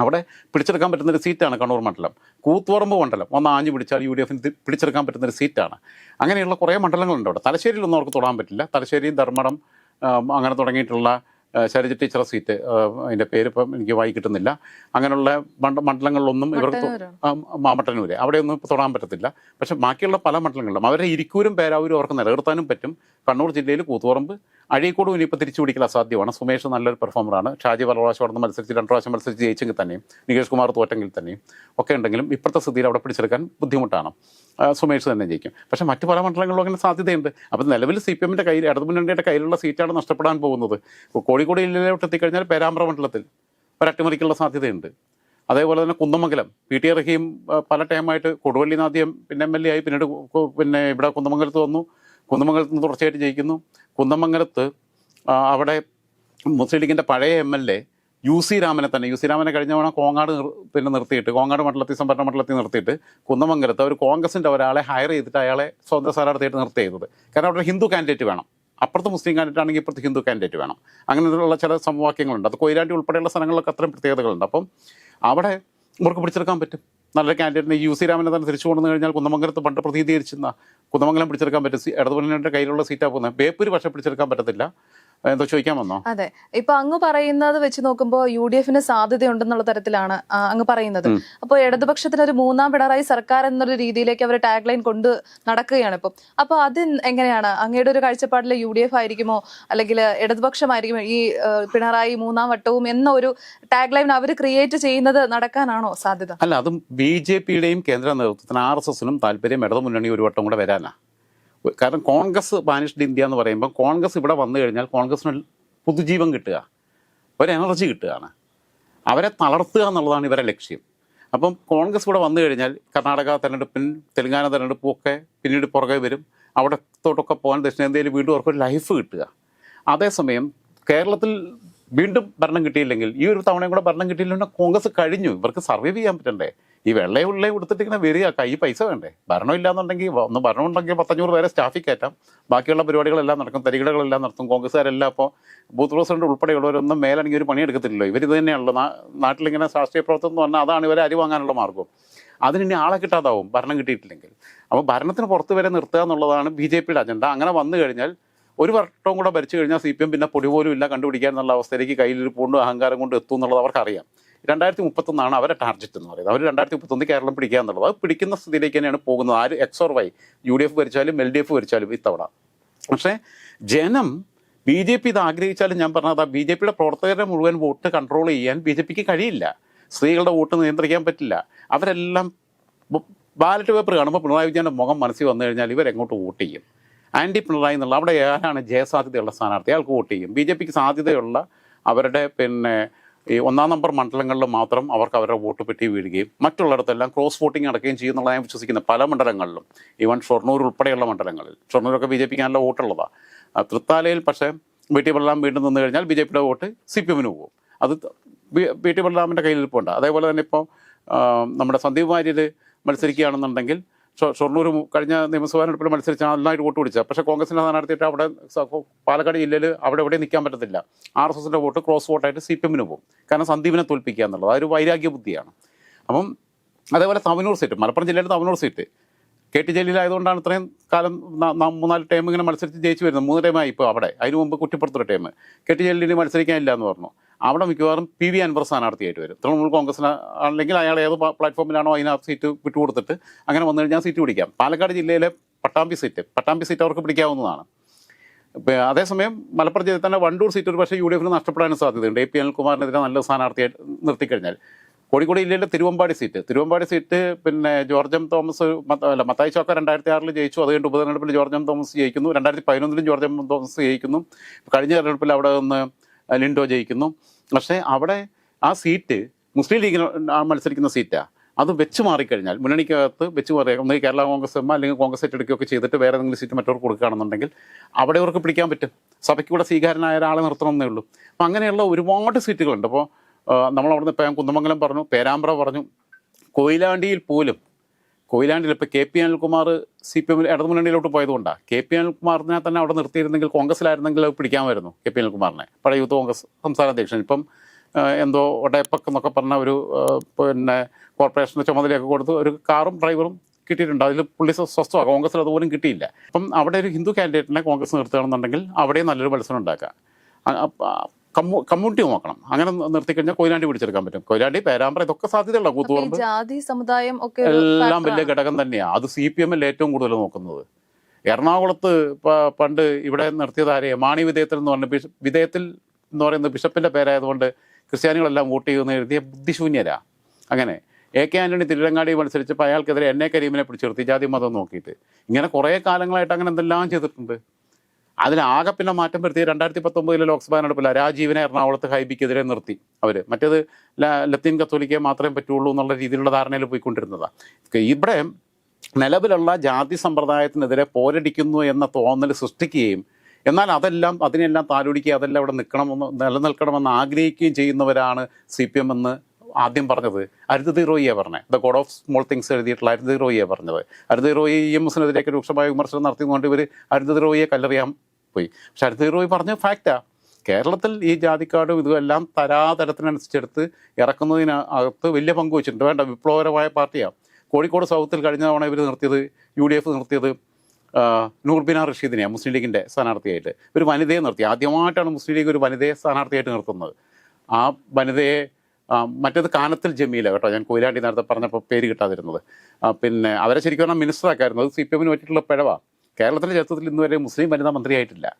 അവിടെ പിടിച്ചെടുക്കാൻ പറ്റുന്നൊരു സീറ്റാണ് കണ്ണൂർ മണ്ഡലം. കൂത്തുപറമ്പ് മണ്ഡലം. ഒന്ന് ആഞ്ഞു പിടിച്ചാൽ യു ഡി എഫിന് പിടിച്ചെടുക്കാൻ പറ്റുന്നൊരു സീറ്റാണ് അങ്ങനെയുള്ള കുറേ മണ്ഡലങ്ങളുണ്ട് അവിടെ. തലശ്ശേരിയിലൊന്നും അവർക്ക് തൊടാൻ പറ്റില്ല. തലശ്ശേരി ധർമ്മടം അങ്ങനെ തുടങ്ങിയിട്ടുള്ള ശരജ ശൈലജ ടീച്ചറെ സീറ്റ് അതിന്റെ പേര് ഇപ്പം എനിക്ക് വായി കിട്ടുന്നില്ല. അങ്ങനെയുള്ള മണ്ഡ മണ്ഡലങ്ങളിലൊന്നും ഇവർക്ക് മാമട്ടനൂര് അവിടെയൊന്നും ഇപ്പോൾ തൊടാൻ പറ്റത്തില്ല. പക്ഷെ ബാക്കിയുള്ള പല മണ്ഡലങ്ങളിലും അവരെ ഇരിക്കൂരും പേരാവൂരും അവർക്ക് നിലനിർത്താനും പറ്റും. കണ്ണൂർ ജില്ലയിൽ കൂത്തുപറമ്പ് അഴീക്കോടും ഇനിയിപ്പോൾ തിരിച്ചു പിടിക്കൽ അസാധ്യമാണ്. സുമേഷ് നല്ലൊരു പെർഫോമറാണ് ഷാജി പല പ്രാവശ്യം അവിടെ മത്സരിച്ച് രണ്ട് പ്രാവശ്യം മത്സരിച്ച് ജയിച്ചെങ്കിൽ തന്നെയും നികേഷ് കുമാർ തോറ്റെങ്കിൽ തന്നെയും ഒക്കെ ഉണ്ടെങ്കിലും ഇപ്പോഴത്തെ സ്ഥിതിയിൽ അവിടെ പിടിച്ചെടുക്കാൻ ബുദ്ധിമുട്ടാണ്. സുമേഷ് തന്നെ ജയിക്കും. പക്ഷേ മറ്റു പല മണ്ഡലങ്ങളിലും അങ്ങനെ സാധ്യതയുണ്ട്. അപ്പോൾ നിലവിൽ സി പി എമ്മിന്റെ കയ്യിൽ ഇടതുമുന്നണിയുടെ കയ്യിലുള്ള സീറ്റാണ് നഷ്ടപ്പെടാൻ പോകുന്നത്. കോഴിക്കോട് ജില്ലയിലോട്ട് എത്തിക്കഴിഞ്ഞാൽ പേരാമ്പ്ര മണ്ഡലത്തിൽ ഒരട്ടിമറിക്കുള്ള സാധ്യതയുണ്ട്. അതേപോലെ തന്നെ കുന്നമംഗലം പി ടി റഹീം പല ടൈമായിട്ട് കൊടുവള്ളിനാദ്യം പിന്നെ എം എൽ എ ആയി പിന്നീട് പിന്നെ ഇവിടെ കുന്നമംഗലത്ത് വന്നു. കുന്നമംഗലത്ത് നിന്ന് തുടർച്ചയായിട്ട് ജയിക്കുന്നു. കുന്നമംഗലത്ത് അവിടെ മുസ്ലിം ലീഗിന്റെ പഴയ M L A U C രാമനെ തന്നെ യു സി രാമനെ കഴിഞ്ഞ തവണ കോങ്ങാട് പിന്നെ നിർത്തിയിട്ട് കോങ്ങാട് മണ്ഡലത്തിൽ സംഭരണ മണ്ഡലത്തിൽ നിർത്തിയിട്ട് കുന്നമംഗലത്ത് അവർ കോൺഗ്രസിന്റെ ഒരാളെ ഹയർ ചെയ്തിട്ട് അയാളെ സ്വന്തം സ്ഥാനാർത്ഥിയായിട്ട് നിർത്തി ചെയ്തത്. കാരണം അവിടെ ഹിന്ദു കാൻഡിഡേറ്റ് വേണം. അപ്പുറത്ത് മുസ്ലിം കാൻഡിഡേറ്റ് ആണെങ്കിൽ ഇപ്പുറത്ത് ഹിന്ദു കാൻഡിഡേറ്റ് വേണം. അങ്ങനെയുള്ള ചില സമവാക്യങ്ങളുണ്ട്. അത് കൊയിലാണ്ടി ഉൾപ്പെടെയുള്ള സ്ഥലങ്ങളിലൊക്കെ അത്രയും പ്രത്യേകതകളുണ്ട്. അപ്പം അവിടെ ഇവർക്ക് പിടിച്ചെടുക്കാൻ പറ്റും. നല്ലൊരു കാൻഡിഡേറ്റിനെ യു സി രാമനെ തന്നെ തിരിച്ചു കൊണ്ടു കഴിഞ്ഞാൽ കുന്നമംഗലത്ത് പണ്ട് പ്രതിനിധീകരിച്ചിരുന്ന കുന്നമംഗലം പിടിച്ചെടുക്കാൻ പറ്റും ഇടതുമുന്നണിയുടെ കയ്യിലുള്ള സീറ്റാണ് പോകുന്നത് ബേപ്പൂര് പക്ഷേ പിടിച്ചെടുക്കാൻ പറ്റത്തില്ല. എന്തോ ചോദിക്കാൻ വന്നോ? അതെ. ഇപ്പൊ അങ്ങ് പറയുന്നത് വെച്ച് നോക്കുമ്പോൾ യു ഡി എഫിന് സാധ്യതയുണ്ടെന്നുള്ള തരത്തിലാണ് അങ്ങ് പറയുന്നത്. അപ്പോൾ ഇടതുപക്ഷത്തിന് ഒരു മൂന്നാം പിണറായി സർക്കാർ എന്നൊരു രീതിയിലേക്ക് അവർ ടാഗ് ലൈൻ കൊണ്ട് നടക്കുകയാണ് ഇപ്പം. അപ്പൊ അത് എങ്ങനെയാണ്? അങ്ങയുടെ ഒരു കാഴ്ചപ്പാടിൽ യു ഡി എഫ് ആയിരിക്കുമോ? അല്ലെങ്കിൽ ഇടതുപക്ഷമായിരിക്കുമോ? ഈ പിണറായി മൂന്നാം വട്ടവും എന്ന ഒരു ടാഗ് ലൈൻ അവർ ക്രിയേറ്റ് ചെയ്യുന്നത് നടക്കാനാണോ സാധ്യത? അല്ല അതും ബി ജെ പിയുടെയും കേന്ദ്ര നേതൃത്വത്തിന് ആർ എസ് എസിനും താല്പര്യം ഇടതുമുന്നണി ഒരു വട്ടം കൂടെ വരാനാ. കാരണം കോൺഗ്രസ് ബാനിഷ്ഡ് ഇന്ത്യ എന്ന് പറയുമ്പോൾ കോൺഗ്രസ് ഇവിടെ വന്നു കഴിഞ്ഞാൽ കോൺഗ്രസിന് പുതുജീവൻ കിട്ടുക. ഒരു എനർജി കിട്ടുകയാണ്. അവരെ തളർത്തുക എന്നുള്ളതാണ് ഇവരെ ലക്ഷ്യം. അപ്പം കോൺഗ്രസ് ഇവിടെ വന്നു കഴിഞ്ഞാൽ കർണാടക തെരഞ്ഞെടുപ്പിൻ തെലങ്കാന തെരഞ്ഞെടുപ്പും ഒക്കെ പിന്നീട് പുറകെ വരും. അവിടെ തൊട്ടൊക്കെ പോകാൻ ദക്ഷിണേന്ത്യയിൽ വീണ്ടും അവർക്കൊരു ലൈഫ് കിട്ടുക. അതേസമയം കേരളത്തിൽ വീണ്ടും ഭരണം കിട്ടിയില്ലെങ്കിൽ ഈ ഒരു തവണയും കൂടെ ഭരണം കിട്ടിയില്ലെങ്കിൽ കോൺഗ്രസ് കഴിഞ്ഞു. ഇവർക്ക് സർവൈവ് ചെയ്യാൻ പറ്റണ്ടേ? ഈ വെള്ളയും ഉള്ളയും കൊടുത്തിട്ട് ഇങ്ങനെ വരിക. കൈ പൈസ വേണ്ടേ? ഭരണം ഇല്ലാന്നുണ്ടെങ്കിൽ ഒന്ന് ഭരണം ഉണ്ടെങ്കിൽ പത്തഞ്ഞൂറ് പേരെ സ്റ്റാഫിൽ കയറ്റാം. ബാക്കിയുള്ള പരിപാടികളെല്ലാം നടക്കും. തരികിടകളെല്ലാം നടത്തും. കോൺഗ്രസ്സുകാരെല്ലാം ഇപ്പോൾ ബൂത്ത് പ്രസിഡന്റ് ഉൾപ്പെടെയുള്ളവരൊന്നും മേലണെങ്കിൽ ഒരു പണിയെടുക്കത്തില്ലല്ലോ ഇവർ ഇത് തന്നെയാണല്ലോ നാട്ടിലിങ്ങനെ രാഷ്ട്രീയ പ്രവർത്തനം എന്ന് പറഞ്ഞാൽ അതാണ് ഇവരെ അരി വാങ്ങാനുള്ള മാർഗം. അതിന് ആളെ കിട്ടാതാവും ഭരണം കിട്ടിയിട്ടില്ലെങ്കിൽ. അപ്പോൾ ഭരണത്തിന് പുറത്ത് വരെ നിർത്തുക എന്നുള്ളതാണ് ബി ജെ പിയുടെ അജണ്ട. അങ്ങനെ വന്നു കഴിഞ്ഞാൽ ഒരു വട്ടവും കൂടെ ഭരിച്ചു കഴിഞ്ഞാൽ സി പി എം പിന്നെ പൊടി പോലും ഇല്ല കണ്ടുപിടിക്കാൻ എന്നുള്ള അവസ്ഥയിലേക്ക് കയ്യിലിരിപ്പുകൊണ്ട് അഹങ്കാരം കൊണ്ട് എത്തും എന്നുള്ളത് അവർക്കറിയാം. രണ്ടായിരത്തി മുപ്പത്തൊന്നാണ് അവരെ ടാർഗറ്റ് എന്ന് പറയുന്നത്. അവർ രണ്ടായിരത്തി മുപ്പത്തൊന്ന് കേരളം പിടിക്കുക എന്നുള്ളത്. അത് പിടിക്കുന്ന സ്ഥിതിയിലേക്ക് തന്നെയാണ് പോകുന്നത്. ആര് X or Y U D F ഭരിച്ചാലും L D F ഭരിച്ചാലും ഇത്തവണ. പക്ഷേ ജനം ബി ജെ പി ഇത് ആഗ്രഹിച്ചാലും ഞാൻ പറഞ്ഞത് ആ ബി ജെ പിയുടെ പ്രവർത്തകരുടെ മുഴുവൻ വോട്ട് കൺട്രോൾ ചെയ്യാൻ ബി ജെ പിക്ക് കഴിയില്ല. സ്ത്രീകളുടെ വോട്ട് നിയന്ത്രിക്കാൻ പറ്റില്ല. അവരെല്ലാം ബാലറ്റ് പേപ്പർ കാണുമ്പോൾ പിണറായി വിജയന്റെ മുഖം മനസ്സിൽ വന്നു കഴിഞ്ഞാൽ ഇവരെങ്ങോട്ട് വോട്ട് ചെയ്യും? ആന്റി പിണറായി എന്നുള്ള അവിടെ ആരാണ് ജയസാധ്യതയുള്ള സ്ഥാനാർത്ഥി? അയാൾക്ക് വോട്ട് ചെയ്യും. ബി ജെ പിക്ക് സാധ്യതയുള്ള അവരുടെ പിന്നെ ഈ ഒന്നാം നമ്പർ മണ്ഡലങ്ങളിൽ മാത്രം അവർക്ക് അവരുടെ വോട്ട് പെട്ടി വീഴുകയും മറ്റുള്ളിടത്തെല്ലാം ക്രോസ് വോട്ടിംഗ് നടക്കുകയും ചെയ്യുന്നുള്ള ഞാൻ വിശ്വസിക്കുന്നത് പല മണ്ഡലങ്ങളിലും. ഈവൻ ഷൊർണൂർ ഉൾപ്പെടെയുള്ള മണ്ഡലങ്ങളിൽ. ഷൊർണൂരൊക്കെ ബി ജെ പിക്ക് നല്ല വോട്ടുള്ളതാണ് തൃത്താലയിൽ പക്ഷേ ബി ടി ബലറാം വീണ്ടും നിന്ന് കഴിഞ്ഞാൽ ബി ജെ പിയുടെ വോട്ട് സി പി എമ്മിന് പോകും. അത് ബി ടി ബലറാമിന്റെ കയ്യിലിരിപ്പുണ്ട്. അതേപോലെ തന്നെ ഇപ്പോൾ നമ്മുടെ സന്ദീപ് വാര്യർ മത്സരിക്കുകയാണെന്നുണ്ടെങ്കിൽ ഷൊർണൂർ കഴിഞ്ഞ നിയമസഭാ തെരഞ്ഞെടുപ്പിൽ മത്സരിച്ച നന്നായിട്ട് വോട്ട് പിടിച്ച പക്ഷേ കോൺഗ്രസിന്റെ സ്ഥാനാർത്ഥിയിട്ട് അവിടെ പാലക്കാട് ജില്ലയിൽ അവിടെ എവിടെ നിൽക്കാൻ പറ്റത്തില്ല. ആർ എസ് എസിന്റെ വോട്ട് ക്രോസ് വോട്ടായിട്ട് സി പി എമ്മിന് പോകും. കാരണം സന്ദീപിനെ തോൽപ്പിക്കുക എന്നുള്ളത്. അതൊരു വൈരാഗ്യ ബുദ്ധിയാണ്. അപ്പം അതേപോലെ തവനൂർ സീറ്റ് മലപ്പുറം ജില്ലയിൽ തവനൂർ സീറ്റ്. കെ ടി ജലീലായതുകൊണ്ടാണ് ഇത്രയും കാലം മൂന്നാൽ ടൈം ഇങ്ങനെ മത്സരിച്ച് ജയിച്ചു വരുന്നത്. മൂന്ന് ടൈമായി ഇപ്പോൾ അവിടെ. അതിന് മുമ്പ് കുറ്റിപ്പുറത്തൊരു ടൈം. കെ ടി ജലീലിന് മത്സരിക്കാനില്ല എന്ന് പറഞ്ഞു. അവിടെ മിക്കവാറും പി വി അൻവർ സ്ഥാനാർത്ഥിയായിട്ട് വരും. തൃണമൂൽ കോൺഗ്രസിന് അല്ലെങ്കിൽ അയാൾ ഏത് പ്ലാറ്റ്ഫോമിലാണോ അതിനകത്ത് സീറ്റ് വിട്ടുകൊടുത്തിട്ട് അങ്ങനെ വന്നു കഴിഞ്ഞാൽ സീറ്റ് പിടിക്കാം. പാലക്കാട് ജില്ലയിലെ പട്ടാമ്പി സീറ്റ് പട്ടാമ്പി സീറ്റ് അവർക്ക് പിടിക്കാവുന്നതാണ്. അതേസമയം മലപ്പുറം ജില്ലയിൽ തന്നെ വണ്ടൂർ സീറ്റ് ഒരു പക്ഷേ യു ഡി എഫിന് നഷ്ടപ്പെടാനും സാധ്യതയുണ്ട്. എ പി അനിൽകുമാറിനെതിരെ നല്ല സ്ഥാനാർത്ഥിയായിട്ട് നിർത്തിക്കഴിഞ്ഞാൽ. കോഴിക്കോട് ജില്ലയിലെ തിരുവമ്പാടി സീറ്റ് തിരുവമ്പാടി സീറ്റ് പിന്നെ ജോർജ് എം തോമസ് അല്ല മത്തായി ചോക്ക രണ്ടായിരത്തി ആറിൽ ജയിച്ചു. അത് കഴിഞ്ഞ് ഉപതെരഞ്ഞെടുപ്പിൽ ജോർജ് എം തോമസ് ജയിക്കുന്നു. രണ്ടായിരത്തി പതിനൊന്നിലും ജോർജ് എം തോമസ് ജയിക്കുന്നു. കഴിഞ്ഞ തെരഞ്ഞെടുപ്പിൽ അവിടെ നിന്ന് ലിൻഡോ ജയിക്കുന്നു. പക്ഷേ അവിടെ ആ സീറ്റ് മുസ്ലിം ലീഗിന് മത്സരിക്കുന്ന സീറ്റാണ് അത് വെച്ച് മാറിക്കഴിഞ്ഞാൽ മുന്നണിക്കകത്ത് വെച്ച് മാറി ഒന്നുകിൽ കേരള കോൺഗ്രസ് എമ്മ അല്ലെങ്കിൽ കോൺഗ്രസ് ഏറ്റെടുക്കുകയൊക്കെ ചെയ്തിട്ട് വേറെ ഏതെങ്കിലും സീറ്റ് മറ്റവർക്ക് കൊടുക്കുകയാണെന്നുണ്ടെങ്കിൽ അവിടെ അവർക്ക് പിടിക്കാൻ പറ്റും. സഭയ്ക്ക് കൂടെ സ്വീകാരനായ ഒരാളെ നിർത്തണമെന്നേ ഉള്ളൂ. അപ്പം അങ്ങനെയുള്ള ഒരുപാട് സീറ്റുകളുണ്ട്. അപ്പോൾ നമ്മളവിടുന്ന് ഇപ്പം കുന്നമംഗലം പറഞ്ഞു പേരാമ്പ്ര പറഞ്ഞു. കൊയിലാണ്ടിയിൽ പോലും കൊയിലാണ്ടിൽ ഇപ്പോൾ K P Anilkumar C P എമ്മിൽ ഇടതുമുന്നണിയിലോട്ട് പോയതുകൊണ്ടാണ് കെ പി അനിൽകുമാറിനെ തന്നെ അവിടെ നിർത്തിയിരുന്നെങ്കിൽ കോൺഗ്രസ്സിലായിരുന്നെങ്കിൽ അത് പിടിക്കാമായിരുന്നു കെ പി അനിൽകുമാറിനെ. പഴയ യൂത്ത് കോൺഗ്രസ് സംസ്ഥാന അധ്യക്ഷൻ. ഇപ്പം എന്തോ ഒടയപ്പക്ക് എന്നൊക്കെ പറഞ്ഞ ഒരു പിന്നെ കോർപ്പറേഷന്റെ ചുമതലയൊക്കെ കൊടുത്ത് ഒരു കാറും ഡ്രൈവറും കിട്ടിയിട്ടുണ്ട്. അതിൽ പുള്ളി സ്വ- സ്വസ്ഥമാണ് കോൺഗ്രസ്സിൽ അതുപോലും കിട്ടിയില്ല. അപ്പം അവിടെ ഒരു ഹിന്ദു കാൻഡിഡേറ്റിനെ കോൺഗ്രസ് നിർത്തുകയാണെന്നുണ്ടെങ്കിൽ അവിടെയും നല്ലൊരു മത്സരം ഉണ്ടാക്കാം. കമ്മു കമ്മ്യൂണിറ്റി നോക്കണം അങ്ങനെ നിർത്തിക്കഴിഞ്ഞാൽ കൊയിലാണ്ടി പിടിച്ചെടുക്കാൻ പറ്റും. കൊയിലാണ്ടി പേരാമ്പ്ര ഇതൊക്കെ സാധ്യതയുള്ള കൂത്തുപറമ്പ് ജാതി സമുദായം ഒക്കെ എല്ലാം വലിയ. ഘടകം തന്നെയാണ് അത് സി പി എമ്മിൽ ഏറ്റവും കൂടുതൽ നോക്കുന്നത്. എറണാകുളത്ത് പണ്ട് ഇവിടെ നിർത്തിയത് ആരെയാ? മാണി വിധേയത്തിൽ എന്ന് പറഞ്ഞ വിധേയത്തിൽ എന്ന് പറയുന്നത് ബിഷപ്പിന്റെ പേരായതുകൊണ്ട് ക്രിസ്ത്യാനികളെല്ലാം വോട്ട് ചെയ്യുമെന്ന് എഴുതിയ ബുദ്ധിശൂന്യരാ. അങ്ങനെ എ കെ ആന്റണി തിരുരങ്ങാടി മത്സരിച്ചപ്പോൾ അയാൾക്കെതിരെ എൻ എ കരീമിനെ പിടിച്ചു നിർത്തി ജാതി മതം നോക്കിയിട്ട്. ഇങ്ങനെ കുറേ കാലങ്ങളായിട്ട് അങ്ങനെ എന്തെല്ലാം ചെയ്തിട്ടുണ്ട്? അതിലാകെ പിന്നെ മാറ്റം വരുത്തി രണ്ടായിരത്തി പത്തൊമ്പതിലെ ലോക്സഭാ തെരഞ്ഞെടുപ്പിൽ രാജീവിനെ എറണാകുളത്ത് ഹൈബിക്കെതിരെ നിർത്തി അവർ മറ്റേത് ലത്തീൻ കത്തോലിക്കയെ മാത്രമേ പറ്റുള്ളൂ എന്നുള്ള രീതിയിലുള്ള ധാരണയിൽ പോയിക്കൊണ്ടിരുന്നതാണ് ഇവിടെ നിലവിലുള്ള ജാതി സമ്പ്രദായത്തിനെതിരെ പോരടിക്കുന്നു എന്ന തോന്നൽ സൃഷ്ടിക്കുകയും എന്നാൽ അതെല്ലാം അതിനെല്ലാം താലോടിക്കുക അതെല്ലാം ഇവിടെ നിൽക്കണമെന്ന് നിലനിൽക്കണമെന്ന് ആഗ്രഹിക്കുകയും ചെയ്യുന്നവരാണ് സി പി എം എന്ന് ആദ്യം പറഞ്ഞത് അരുതി റോയിയെ പറഞ്ഞത് the god of small things എഴുതിയിട്ടുള്ള അരുതി റോയിയെ പറഞ്ഞത്. അരുതി റോയി എം എസിനെതിരെയൊക്കെ രൂക്ഷമായ വിമർശനം നടത്തിയതുകൊണ്ട് ഇവർ അരുതി റോയിയെ കല്ലെറിയാൻ പോയി. പക്ഷെ അടുത്ത റോയി പറഞ്ഞ ഫാക്റ്റാ കേരളത്തിൽ ഈ ജാതിക്കാടും ഇതും എല്ലാം തരാതരത്തിനനുസരിച്ചെടുത്ത് ഇറക്കുന്നതിനകത്ത് വലിയ പങ്ക് വെച്ചിട്ടുണ്ട്. വേണ്ട വിപ്ലവകരമായ പാർട്ടിയാണ് കോഴിക്കോട് സൗത്തിൽ കഴിഞ്ഞ തവണ ഇവർ നിർത്തിയത് യു ഡി എഫ് നിർത്തിയത് നൂർബിന റഷീദിനെയാണ് മുസ്ലിം ലീഗിന്റെ സ്ഥാനാർത്ഥിയായിട്ട്. ഒരു വനിതയെ നിർത്തി. ആദ്യമായിട്ടാണ് മുസ്ലിം ലീഗ് ഒരു വനിതയെ സ്ഥാനാർത്ഥിയായിട്ട് നിർത്തുന്നത്. ആ വനിതയെ മറ്റേത് കാനത്തിൽ ജമീല കേട്ടോ. ഞാൻ കൊയിലാണ്ടി നേരത്തെ പറഞ്ഞപ്പോൾ പേര് കിട്ടാതിരുന്നത്. പിന്നെ അവരെ ശരിക്കും പറഞ്ഞാൽ മിനിസ്റ്ററാക്കായിരുന്നു. അത് സി പി എമ്മിന് പറ്റിയിട്ടുള്ള പിഴവാണ് കേരളത്തിലെ ചരിത്രത്തിൽ ഇന്ന് വരെ മുസ്ലിം വനിതാ മന്ത്രിയായിട്ടില്ല.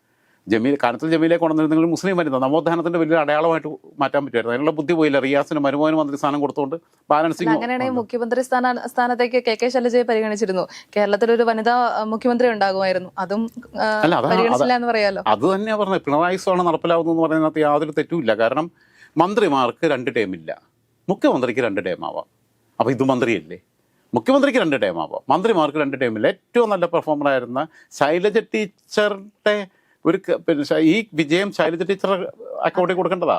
ജമീൽ കാനത്തിൽ ജമീലേക്ക് കൊണ്ടുവന്നിരുന്നെങ്കിൽ മുസ്ലിം വനിത. നവോത്ഥാനത്തിന്റെ വലിയ അടയാളമായിട്ട് മാറ്റാൻ പറ്റുമായിരുന്നു. അതിനുള്ള ബുദ്ധി പോയില്ല. റിയാസിന് മരുമോഹൻ മന്ത്രി സ്ഥാനം കൊടുത്തുകൊണ്ട് ബാലൻസിംഗ് അങ്ങനെയാണെങ്കിൽ മുഖ്യമന്ത്രി സ്ഥാന സ്ഥാനത്തേക്ക് കെ കെ ശൈലജയെ പരിഗണിച്ചിരുന്നു. കേരളത്തിൽ ഒരു വനിതാ മുഖ്യമന്ത്രി ഉണ്ടാകുമായിരുന്നു. അതും അതാ- പറയാലോ? തന്നെയാ പറഞ്ഞത്. പിണറായി സോണ് നടപ്പിലാവുന്നു എന്ന് പറയുന്നതിനകത്ത് യാതൊരു തെറ്റുമില്ല കാരണം മന്ത്രിമാർക്ക് രണ്ട് ടേമില്ല മുഖ്യമന്ത്രിക്ക് രണ്ട് ടേം ആവാം. അപ്പോൾ ഇത് മന്ത്രിയല്ലേ? മുഖ്യമന്ത്രിക്ക് രണ്ട് ടൈമാവാം മന്ത്രിമാർക്ക് രണ്ട് ടൈമിൽ ഏറ്റവും നല്ല പെർഫോമർ ആയിരുന്ന ശൈലജ ടീച്ചറുടെ ഒരു പിന്നെ ഈ വിജയം ശൈലജ ടീച്ചർ അക്കൗണ്ടിൽ കൊടുക്കേണ്ടതാ.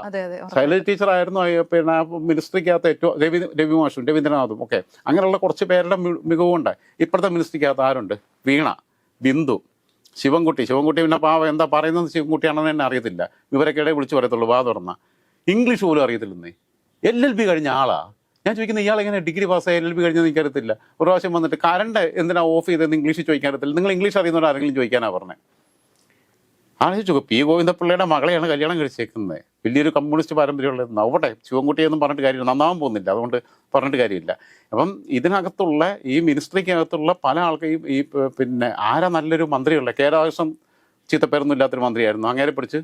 ശൈലജ ടീച്ചർ ആയിരുന്നു ആ പിന്നെ മിനിസ്ട്രിക്കകത്ത് ഏറ്റവും രവി രവി മാഷും രവീന്ദ്രനാഥും ഒക്കെ. അങ്ങനെയുള്ള കുറച്ച് പേരുടെ മികവുണ്ട് ഇപ്പോഴത്തെ മിനിസ്ട്രിക്കകത്ത് ആരുണ്ട്? വീണ ബിന്ദു ശിവൻകുട്ടി. ശിവൻകുട്ടി പിന്നെ പാവ എന്താ പറയുന്നത് ശിവൻകുട്ടിയാണെന്ന് തന്നെ അറിയത്തില്ല. ഇവരൊക്കെ വിളിച്ചു പറയത്തുള്ളൂ വാ തുറന്ന. ഇംഗ്ലീഷ് പോലും അറിയത്തില്ലെന്നേ. എൽ എൽ ബി കഴിഞ്ഞ ആളാ. ഞാൻ ചോദിക്കുന്നത് ഇയാൾ എങ്ങനെ ഡിഗ്രി പാസ്സായി എൽ ബി കഴിഞ്ഞെന്ന് എനിക്കറിയത്തില്ല. ഒരു പ്രാവശ്യം വന്നിട്ട് കറണ്ട് എന്തിനാ ഓഫ് ചെയ്തെന്ന് ഇംഗ്ലീഷിൽ ചോദിക്കാൻ അറിയത്തില്ല. നിങ്ങൾ ഇംഗ്ലീഷ് അറിയുന്നവർ ആരെങ്കിലും ചോദിക്കാനാണ് പറഞ്ഞത് ആലോചിച്ചു പി. ഗോവിന്ദപിള്ളയുടെ മകളെയാണ് കല്യാണം കഴിച്ചേക്കുന്നത്. വലിയൊരു കമ്മ്യൂണിസ്റ്റ് പാരമ്പര്യമുള്ള നവട്ടെ ശിവൻകുട്ടിയൊന്നും പറഞ്ഞിട്ട് കാര്യമില്ല. നന്നാവാൻ പോകുന്നില്ല. അതുകൊണ്ട് പറഞ്ഞിട്ട് കാര്യമില്ല. അപ്പം ഇതിനകത്തുള്ള ഈ മിനിസ്ട്രിക്കകത്തുള്ള പല ആൾക്കാരും ഈ പിന്നെ ആരാ നല്ലൊരു മന്ത്രിയുള്ള? കെ ചീത്തപ്പേരൊന്നും ഇല്ലാത്തൊരു മന്ത്രിയായിരുന്നു. അങ്ങേരെ പിടിച്ച്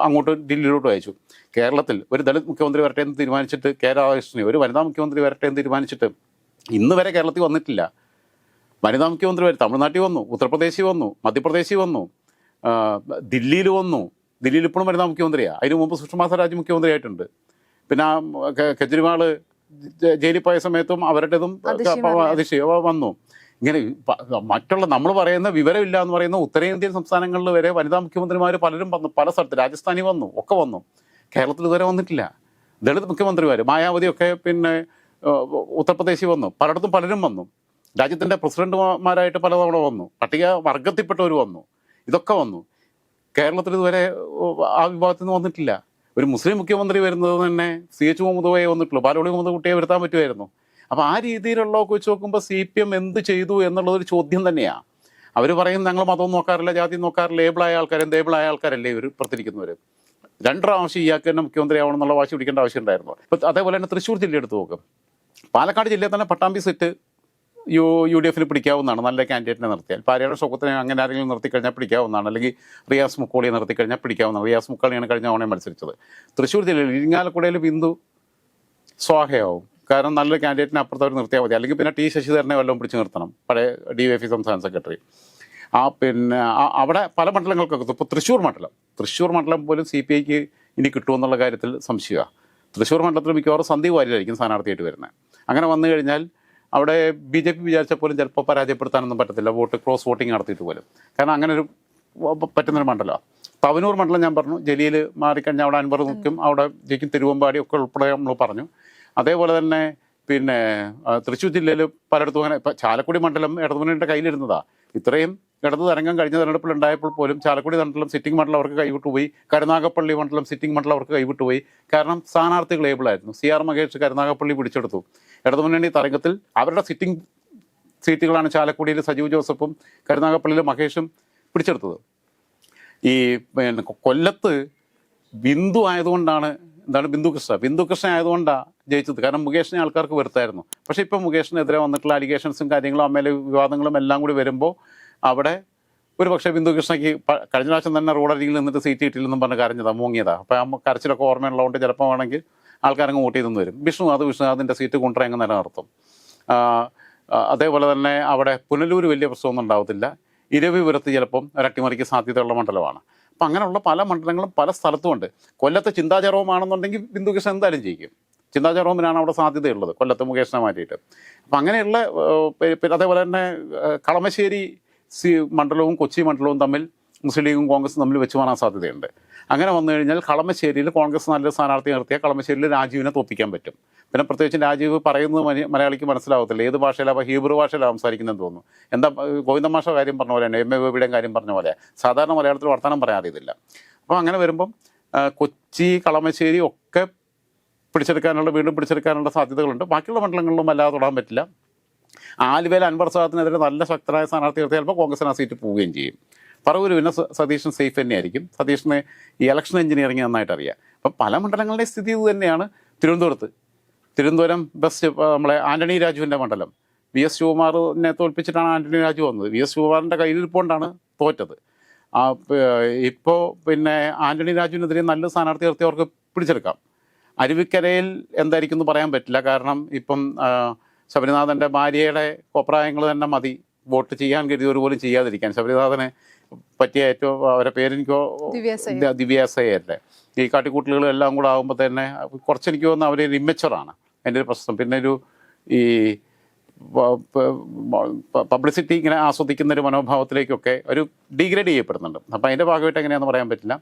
അങ്ങോട്ട് ദില്ലിയിലോട്ട് അയച്ചു. കേരളത്തിൽ ഒരു ദളിത് മുഖ്യമന്ത്രി വരട്ടെ എന്ന് തീരുമാനിച്ചിട്ട് കെ രാധാകൃഷ്ണനെ ഒരു വനിതാ മുഖ്യമന്ത്രി വരട്ടെ എന്ന് തീരുമാനിച്ചിട്ട് ഇന്ന് വരെ കേരളത്തിൽ വന്നിട്ടില്ല. വനിതാ മുഖ്യമന്ത്രി വരും തമിഴ്നാട്ടിൽ വന്നു ഉത്തർപ്രദേശിൽ വന്നു മധ്യപ്രദേശിൽ വന്നു ദില്ലിയിൽ വന്നു. ദില്ലിയിൽ ഇപ്പോഴും വനിതാ മുഖ്യമന്ത്രിയാണ് അതിന് മുമ്പ് സുഷമാ സ്വരാജ് മുഖ്യമന്ത്രിയായിട്ടുണ്ട്. പിന്നെ ആ കെ- കെജ്രിവാൾ ജ- ജയിലിൽ പോയ സമയത്തും അവരുടേതും അതിശയം വന്നു. ഇങ്ങനെ മറ്റുള്ള നമ്മൾ പറയുന്ന വിവരമില്ല എന്ന് പറയുന്ന ഉത്തരേന്ത്യൻ സംസ്ഥാനങ്ങളിൽ വരെ വനിതാ മുഖ്യമന്ത്രിമാർ പലരും വന്നു. പല സ്ഥലത്ത് രാജസ്ഥാനിൽ വന്നു ഒക്കെ വന്നു. കേരളത്തിൽ ഇതുവരെ വന്നിട്ടില്ല. ദളിത് മുഖ്യമന്ത്രിമാർ മായാവതിയൊക്കെ പിന്നെ ഉത്തർപ്രദേശിൽ വന്നു. പലയിടത്തും പലരും വന്നു. രാജ്യത്തിന്റെ പ്രസിഡന്റുമാരായിട്ട് പലതവണ വന്നു. പട്ടിക വർഗത്തിൽപ്പെട്ടവർ വന്നു. ഇതൊക്കെ വന്നു. കേരളത്തിൽ ഇതുവരെ ആ വിഭാഗത്തിൽ നിന്ന് വന്നിട്ടില്ല. ഒരു മുസ്ലിം മുഖ്യമന്ത്രി വരുന്നത് തന്നെ സി എച്ച് മുഹമ്മദ് വന്നിട്ടുള്ളൂ. ബാലോളി മുഹമ്മദ് കുട്ടിയെ വരുത്താൻ പറ്റുമായിരുന്നു. അപ്പോൾ ആ രീതിയിലുള്ളതൊക്കെ വെച്ച് നോക്കുമ്പോൾ സി പി എം എന്ത് ചെയ്തു എന്നുള്ളതൊരു ചോദ്യം തന്നെയാണ് അവർ പറയും ഞങ്ങൾ മതം നോക്കാറില്ല ജാതി നോക്കാറില്ല ഏബിളായ ആൾക്കാർ ഏബിളായ ആൾക്കാരല്ലേ ഇവർ പ്രത്തിരിക്കുന്നവർ രണ്ട് പ്രാവശ്യം ഇയാൾക്ക് തന്നെ മുഖ്യമന്ത്രി ആവണം എന്നുള്ള വാശി പിടിക്കേണ്ട ആവശ്യം ഉണ്ടായിരുന്നു അതേപോലെ തന്നെ തൃശ്ശൂർ ജില്ല എടുത്ത് നോക്കും. പാലക്കാട് ജില്ലയിൽ തന്നെ Pattambi seat U U D എഫിന് പിടിക്കാവുന്നതാണ്. നല്ല കാൻഡിഡേറ്റിനെ നിർത്തിയാൽ. പാരയുടെ ഷോക്കത്തിനെ അങ്ങനെ ആരെങ്കിലും നിർത്തി നിർത്തിക്കഴിഞ്ഞാൽ പിടിക്കാവുന്നതാണ്. അല്ലെങ്കിൽ റിയാസ് മുക്കോളിയെ നിർത്തി നിർത്തിക്കഴിഞ്ഞാൽ പിടിക്കാവുന്നതാണ്. റിയാസ് മുക്കോളിയാണ് കഴിഞ്ഞ തവണ മത്സരിച്ചത്. തൃശ്ശൂർ ജില്ലയിൽ ഇരിങ്ങാലക്കുടയിൽ ബിന്ദു സ്വാഹയാവും. കാരണം നല്ലൊരു കാൻഡിഡേറ്റിനെ അപ്പുറത്ത് അവർ നിർത്തിയാൽ മതി. അല്ലെങ്കിൽ പിന്നെ ടി ശശിധരനെ വല്ലതും പിടിച്ച് നിർത്തണം. പഴയ ഡി വൈ എഫ് സംസ്ഥാന സെക്രട്ടറി ആ പിന്നെ അവിടെ പല മണ്ഡലങ്ങൾക്കൊക്കെ ഇപ്പോൾ തൃശ്ശൂർ മണ്ഡലം. തൃശ്ശൂർ മണ്ഡലം പോലും സി പി ഐക്ക് ഇനി കിട്ടുമെന്നുള്ള കാര്യത്തിൽ സംശയമാണ് തൃശ്ശൂർ മണ്ഡലത്തിൽ മിക്കവാറും സന്ദീപ് വാര്യരായിരിക്കും സ്ഥാനാർത്ഥിയായിട്ട് വരുന്നത് അങ്ങനെ വന്നു കഴിഞ്ഞാൽ അവിടെ ബി ജെ പി വിചാരിച്ചാൽ പോലും ചിലപ്പോൾ പരാജയപ്പെടുത്താനൊന്നും പറ്റത്തില്ല. വോട്ട് ക്രോസ് വോട്ടിംഗ് നടത്തിയിട്ട് പോലും. കാരണം അങ്ങനെ ഒരു പറ്റുന്നൊരു മണ്ഡലമാണ് തവനൂർ മണ്ഡലം ഞാൻ പറഞ്ഞു. ജലീൽ മാറിക്കഴിഞ്ഞാൽ അവിടെ അൻവർ നിൽക്കും. അവിടെ ജയിക്കും. തിരുവമ്പാടി ഒക്കെ ഉൾപ്പെടെ നമ്മൾ പറഞ്ഞു. അതേപോലെ തന്നെ പിന്നെ തൃശ്ശൂർ ജില്ലയിൽ പലയിടത്തും അങ്ങനെ ഇപ്പം ചാലക്കുടി മണ്ഡലം ഇടതുമുന്നണിയുടെ കയ്യിലിരുന്നതാ ഇത്രയും ഇടതു തരംഗം കഴിഞ്ഞ തെരഞ്ഞെടുപ്പിൽ ഉണ്ടായപ്പോൾ പോലും ചാലക്കുടി മണ്ഡലം സിറ്റിംഗ് മണ്ഡലം അവർക്ക് കൈവിട്ടുപോയി. കരുനാഗപ്പള്ളി മണ്ഡലം സിറ്റിംഗ് മണ്ഡലം അവർക്ക് കൈവിട്ടുപോയി. കാരണം സ്ഥാനാർത്ഥികൾ ഏബിളായിരുന്നു സി ആർ മഹേഷ് കരുനാഗപ്പള്ളി പിടിച്ചെടുത്തു. ഇടതുമുന്നണി തരംഗത്തിൽ അവരുടെ സിറ്റിംഗ് സീറ്റുകളാണ് ചാലക്കുടിയിൽ സജീവ് ജോസഫും കരുനാഗപ്പള്ളിയിൽ മഹേഷും പിടിച്ചെടുത്തത്. ഈ കൊല്ലത്ത് ബിന്ദു ആയതുകൊണ്ടാണ് എന്താണ് ബിന്ദു കൃഷ്ണ ബിന്ദു കൃഷ്ണ ആയതുകൊണ്ടാണ് ജയിച്ചത്. കാരണം മുകേഷിനെ ആൾക്കാർക്ക് വെറുത്തായിരുന്നു. പക്ഷേ ഇപ്പം മുകേഷിനെതിരെ വന്നിട്ടുള്ള അലിഗേഷൻസും കാര്യങ്ങളും അമ്മയിലെ വിവാദങ്ങളും എല്ലാം കൂടി വരുമ്പോൾ അവിടെ ഒരു പക്ഷേ ബിന്ദു കൃഷ്ണയ്ക്ക് പ- കഴിഞ്ഞ പ്രാവശ്യം തന്നെ റോഡരികിൽ നിന്നിട്ട് സീറ്റ് കിട്ടിയില്ലെന്നും പറഞ്ഞ് കരഞ്ഞതാണ് മൂങ്ങിയതാണ് അപ്പോൾ ആ കരച്ചിലൊക്കെ ഓർമ്മയുള്ളതുകൊണ്ട് ചിലപ്പോൾ വേണമെങ്കിൽ ആൾക്കാരങ്ങ് വോട്ട് ചെയ്തെന്ന് വരും. വിഷ്ണു അത് വിഷ്ണു അതിന്റെ സീറ്റ് കൊണ്ടുവരങ്ങ് നിലനിർത്തും. അതേപോലെ തന്നെ അവിടെ പുനലൂർ വലിയ പ്രശ്നമൊന്നും ഉണ്ടാവത്തില്ല. ഇരവിപുരത്ത് ചിലപ്പം ഒരട്ടിമറിക്ക് സാധ്യതയുള്ള മണ്ഡലമാണ്. അപ്പം അങ്ങനെയുള്ള പല മണ്ഡലങ്ങളും പല സ്ഥലത്തുമുണ്ട് കൊല്ലത്തെ ചിന്താചരവുമാണെന്നുണ്ടെങ്കിൽ ബിന്ദു കൃഷ്ണൻ എന്തായാലും ജയിക്കും. ചിന്താചരവുമിനാണ് അവിടെ സാധ്യതയുള്ളത്. കൊല്ലത്ത് മുകേഷിനെ മാറ്റിയിട്ട്. അപ്പം അങ്ങനെയുള്ള പിന്നെ അതേപോലെ തന്നെ കളമശ്ശേരി സി മണ്ഡലവും കൊച്ചി മണ്ഡലവും തമ്മിൽ മുസ്ലിം ലീഗും കോൺഗ്രസും തമ്മിൽ വെച്ച് മാറാൻ സാധ്യതയുണ്ട്. അങ്ങനെ വന്നു കഴിഞ്ഞാൽ കളമശ്ശേരിയിൽ കോൺഗ്രസ് നല്ല സ്ഥാനാർത്ഥി നിർത്തിയാൽ കളമശ്ശേരിയിൽ രാജീവിനെ തോപ്പിക്കാൻ പറ്റും. പിന്നെ പ്രത്യേകിച്ച് രാജീവ് പറയുന്നത് മലയ- മലയാളിക്ക് മനസ്സിലാവത്തില്ല. ഏത് ഭാഷയിലാണ് ഹീബ്രു ഭാഷയിലാണ് സംസാരിക്കുന്നതെന്ന് തോന്നുന്നു. എന്താ ഗോവിന്ദ ഗോവിന്ദമാഷ കാര്യം പറഞ്ഞ പോലെയാണ് എം എ ഗോപിയുടെയും കാര്യം പറഞ്ഞ പോലെ സാധാരണ മലയാളത്തിൽ വർത്തമാനം പറയാൻ അറിയത്തില്ല അപ്പോൾ അങ്ങനെ വരുമ്പം കൊച്ചി കളമശ്ശേരി ഒക്കെ പിടിച്ചെടുക്കാനുള്ള വീണ്ടും പിടിച്ചെടുക്കാനുള്ള സാധ്യതകളുണ്ട്. ബാക്കിയുള്ള മണ്ഡലങ്ങളിലും അല്ലാതെ തൊടാൻ പറ്റില്ല. ആലുവയിൽ അൻവർ സാദത്തിനെതിരെ നല്ല ശക്തരായ സ്ഥാനാർത്ഥി നിർത്തി ചിലപ്പോൾ കോൺഗ്രസിന് ആ സീറ്റ് പോവുകയും ചെയ്യും. പറവൂർ പിന്നെ സതീശൻ സേഫ് തന്നെയായിരിക്കും. സതീഷിന് ഈ ഇലക്ഷൻ എഞ്ചിനീയറിംഗ് നന്നായിട്ട് അറിയാം. അപ്പം പല മണ്ഡലങ്ങളുടെ സ്ഥിതി ഇത് തന്നെയാണ്. തിരുവനന്തപുരത്ത്. തിരുവനന്തപുരം ബെസ്റ്റ് നമ്മളെ ആന്റണി രാജുവിന്റെ മണ്ഡലം. വി എസ് ശിവകുമാറിനെ തോൽപ്പിച്ചിട്ടാണ് ആന്റണി രാജു വന്നത്. വി എസ് ശിവകുമാറിന്റെ കയ്യിലിരിപ്പോണ്ടാണ് തോറ്റത്. ഇപ്പോൾ പിന്നെ ആന്റണി രാജുവിനെതിരെ നല്ല സ്ഥാനാർത്ഥി അവർക്ക് പിടിച്ചെടുക്കാം. അരുവിക്കരയിൽ എന്തായിരിക്കും എന്ന് പറയാൻ പറ്റില്ല. കാരണം ഇപ്പം ശബരിനാഥന്റെ ഭാര്യയുടെ അഭിപ്രായങ്ങൾ തന്നെ മതി. വോട്ട് ചെയ്യാൻ കരുതി പോലും ചെയ്യാതിരിക്കാൻ. ശബരിനാഥനെ പറ്റിയ ഏറ്റവും അവരെ പേരെനിക്കോ ദിവ്യാസയല്ലേ ഈ കാട്ടിക്കൂട്ടലുകളും എല്ലാം കൂടെ ആകുമ്പോൾ തന്നെ കുറച്ച് എനിക്ക് തോന്നുന്നു അവർ ഇമ്മച്ചുറാണ് അതിന്റെ ഒരു പ്രശ്നം. പിന്നെ ഒരു ഈ പബ്ലിസിറ്റി ഇങ്ങനെ ആസ്വദിക്കുന്ന ഒരു മനോഭാവത്തിലേക്കൊക്കെ ഒരു ഡീഗ്രേഡ് ചെയ്യപ്പെടുന്നുണ്ട്. അപ്പോൾ അതിന്റെ ഭാഗമായിട്ട് എങ്ങനെയാണെന്ന് പറയാൻ പറ്റില്ല.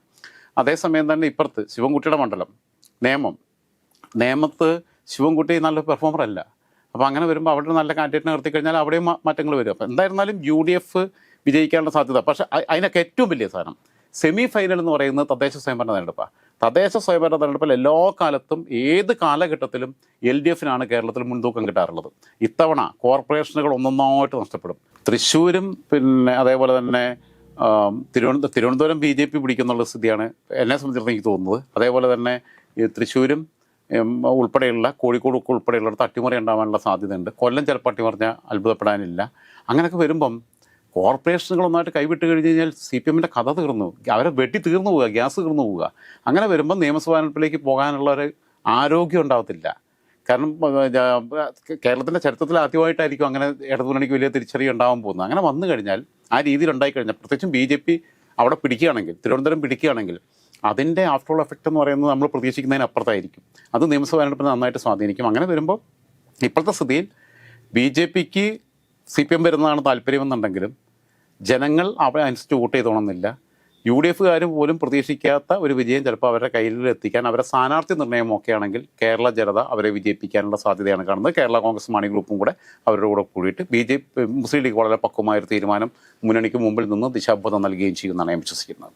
അതേസമയം തന്നെ ഇപ്പുറത്ത് ശിവൻകുട്ടിയുടെ മണ്ഡലം. നേമം നേമത്ത് ശിവൻകുട്ടി നല്ല പെർഫോമർ അല്ല. അപ്പോൾ അങ്ങനെ വരുമ്പോൾ അവിടെ നല്ല കാൻഡിഡേറ്റിനെ നിർത്തി കഴിഞ്ഞാൽ അവിടെയും മാറ്റങ്ങൾ വരും. അപ്പോൾ എന്തായിരുന്നാലും യു ഡി എഫ് വിജയിക്കാനുള്ള സാധ്യത. പക്ഷേ അതിനൊക്കെ ഏറ്റവും വലിയ സാധനം. സെമി ഫൈനൽ എന്ന് പറയുന്നത് തദ്ദേശ സ്വയംഭരണ തെരഞ്ഞെടുപ്പാണ് തദ്ദേശ സ്വയംഭരണ തെരഞ്ഞെടുപ്പിൽ എല്ലാ കാലത്തും ഏത് കാലഘട്ടത്തിലും എൽ ഡി എഫിനാണ് കേരളത്തിൽ മുൻതൂക്കം കിട്ടാറുള്ളത്. ഇത്തവണ കോർപ്പറേഷനുകൾ ഒന്നൊന്നായിട്ട് നഷ്ടപ്പെടും. തൃശ്ശൂരും പിന്നെ അതേപോലെ തന്നെ Thiruvananthapuram Thiruvananthapuram B J P പിടിക്കുന്നുള്ള സ്ഥിതിയാണ് എന്നെ സംബന്ധിച്ചിടത്തോളം എനിക്ക് തോന്നുന്നത്. അതേപോലെ തന്നെ ഈ തൃശ്ശൂരും ഉൾപ്പെടെയുള്ള കോഴിക്കോട് ഒക്കെ ഉൾപ്പെടെയുള്ളിടത്ത് അട്ടിമറി ഉണ്ടാവാനുള്ള സാധ്യതയുണ്ട്. കൊല്ലം ചിലപ്പോൾ അട്ടിമറിഞ്ഞ അത്ഭുതപ്പെടാനില്ല. അങ്ങനെയൊക്കെ വരുമ്പം കോർപ്പറേഷനുകൾ ഒന്നായിട്ട് കൈവിട്ട് കഴിഞ്ഞ് കഴിഞ്ഞാൽ സി പി എമ്മിന്റെ കഥ തീർന്നു അവരെ വെട്ടി തീർന്നു പോവുക ഗ്യാസ് തീർന്നു പോവുക അങ്ങനെ വരുമ്പം നിയമസഭാ തെരഞ്ഞെടുപ്പിലേക്ക് പോകാനുള്ള ഒരു ആരോഗ്യം ഉണ്ടാകത്തില്ല കാരണം കേരളത്തിന്റെ ചരിത്രത്തിൽ ആദ്യമായിട്ടായിരിക്കും അങ്ങനെ ഇടതുമുന്നണിക്ക് വലിയ തിരിച്ചറിവ് ഉണ്ടാവാൻ പോകുന്നത്. അങ്ങനെ വന്നു കഴിഞ്ഞാൽ ആ രീതിയിൽ ഉണ്ടായിക്കഴിഞ്ഞാൽ പ്രത്യേകിച്ചും ബി ജെ പി അവിടെ പിടിക്കുകയാണെങ്കിൽ തിരുവനന്തപുരം പിടിക്കുകയാണെങ്കിൽ അതിന്റെ ആഫ്റ്റർ എഫക്റ്റ് എന്ന് പറയുന്നത് നമ്മൾ പ്രതീക്ഷിക്കുന്നതിന് അപ്പുറത്തായിരിക്കും. അത് നിയമസഭ തെരഞ്ഞെടുപ്പിനെ നന്നായിട്ട് സ്വാധീനിക്കും. അങ്ങനെ വരുമ്പോൾ ഇപ്പോഴത്തെ സ്ഥിതിയിൽ ബി ജെ പിക്ക് സി പി എം വരുന്നതാണ് താല്പര്യമെന്നുണ്ടെങ്കിലും ജനങ്ങൾ അവരെ അനുസരിച്ച് വോട്ട് ചെയ്തോണമെന്നില്ല യു ഡി എഫുകാരും പോലും പ്രതീക്ഷിക്കാത്ത ഒരു വിജയം ചിലപ്പോൾ അവരുടെ കയ്യിൽ എത്തിക്കാൻ അവരുടെ സ്ഥാനാർത്ഥി നിർണയം ഒക്കെ ആണെങ്കിൽ കേരള ജനത അവരെ വിജയിപ്പിക്കാനുള്ള സാധ്യതയാണ് കാണുന്നത്. കേരള കോൺഗ്രസ് മാണി ഗ്രൂപ്പും കൂടെ അവരുടെ കൂടെ കൂടിയിട്ട് ബി ജെ മുസ്ലിം ലീഗ് വളരെ പക്വമായ ഒരു തീരുമാനം മുന്നണിക്ക് മുമ്പിൽ നിന്ന് ദിശാബോധം നൽകുകയും ചെയ്യുമെന്നാണ് ഞാൻ വിശ്വസിക്കുന്നത്.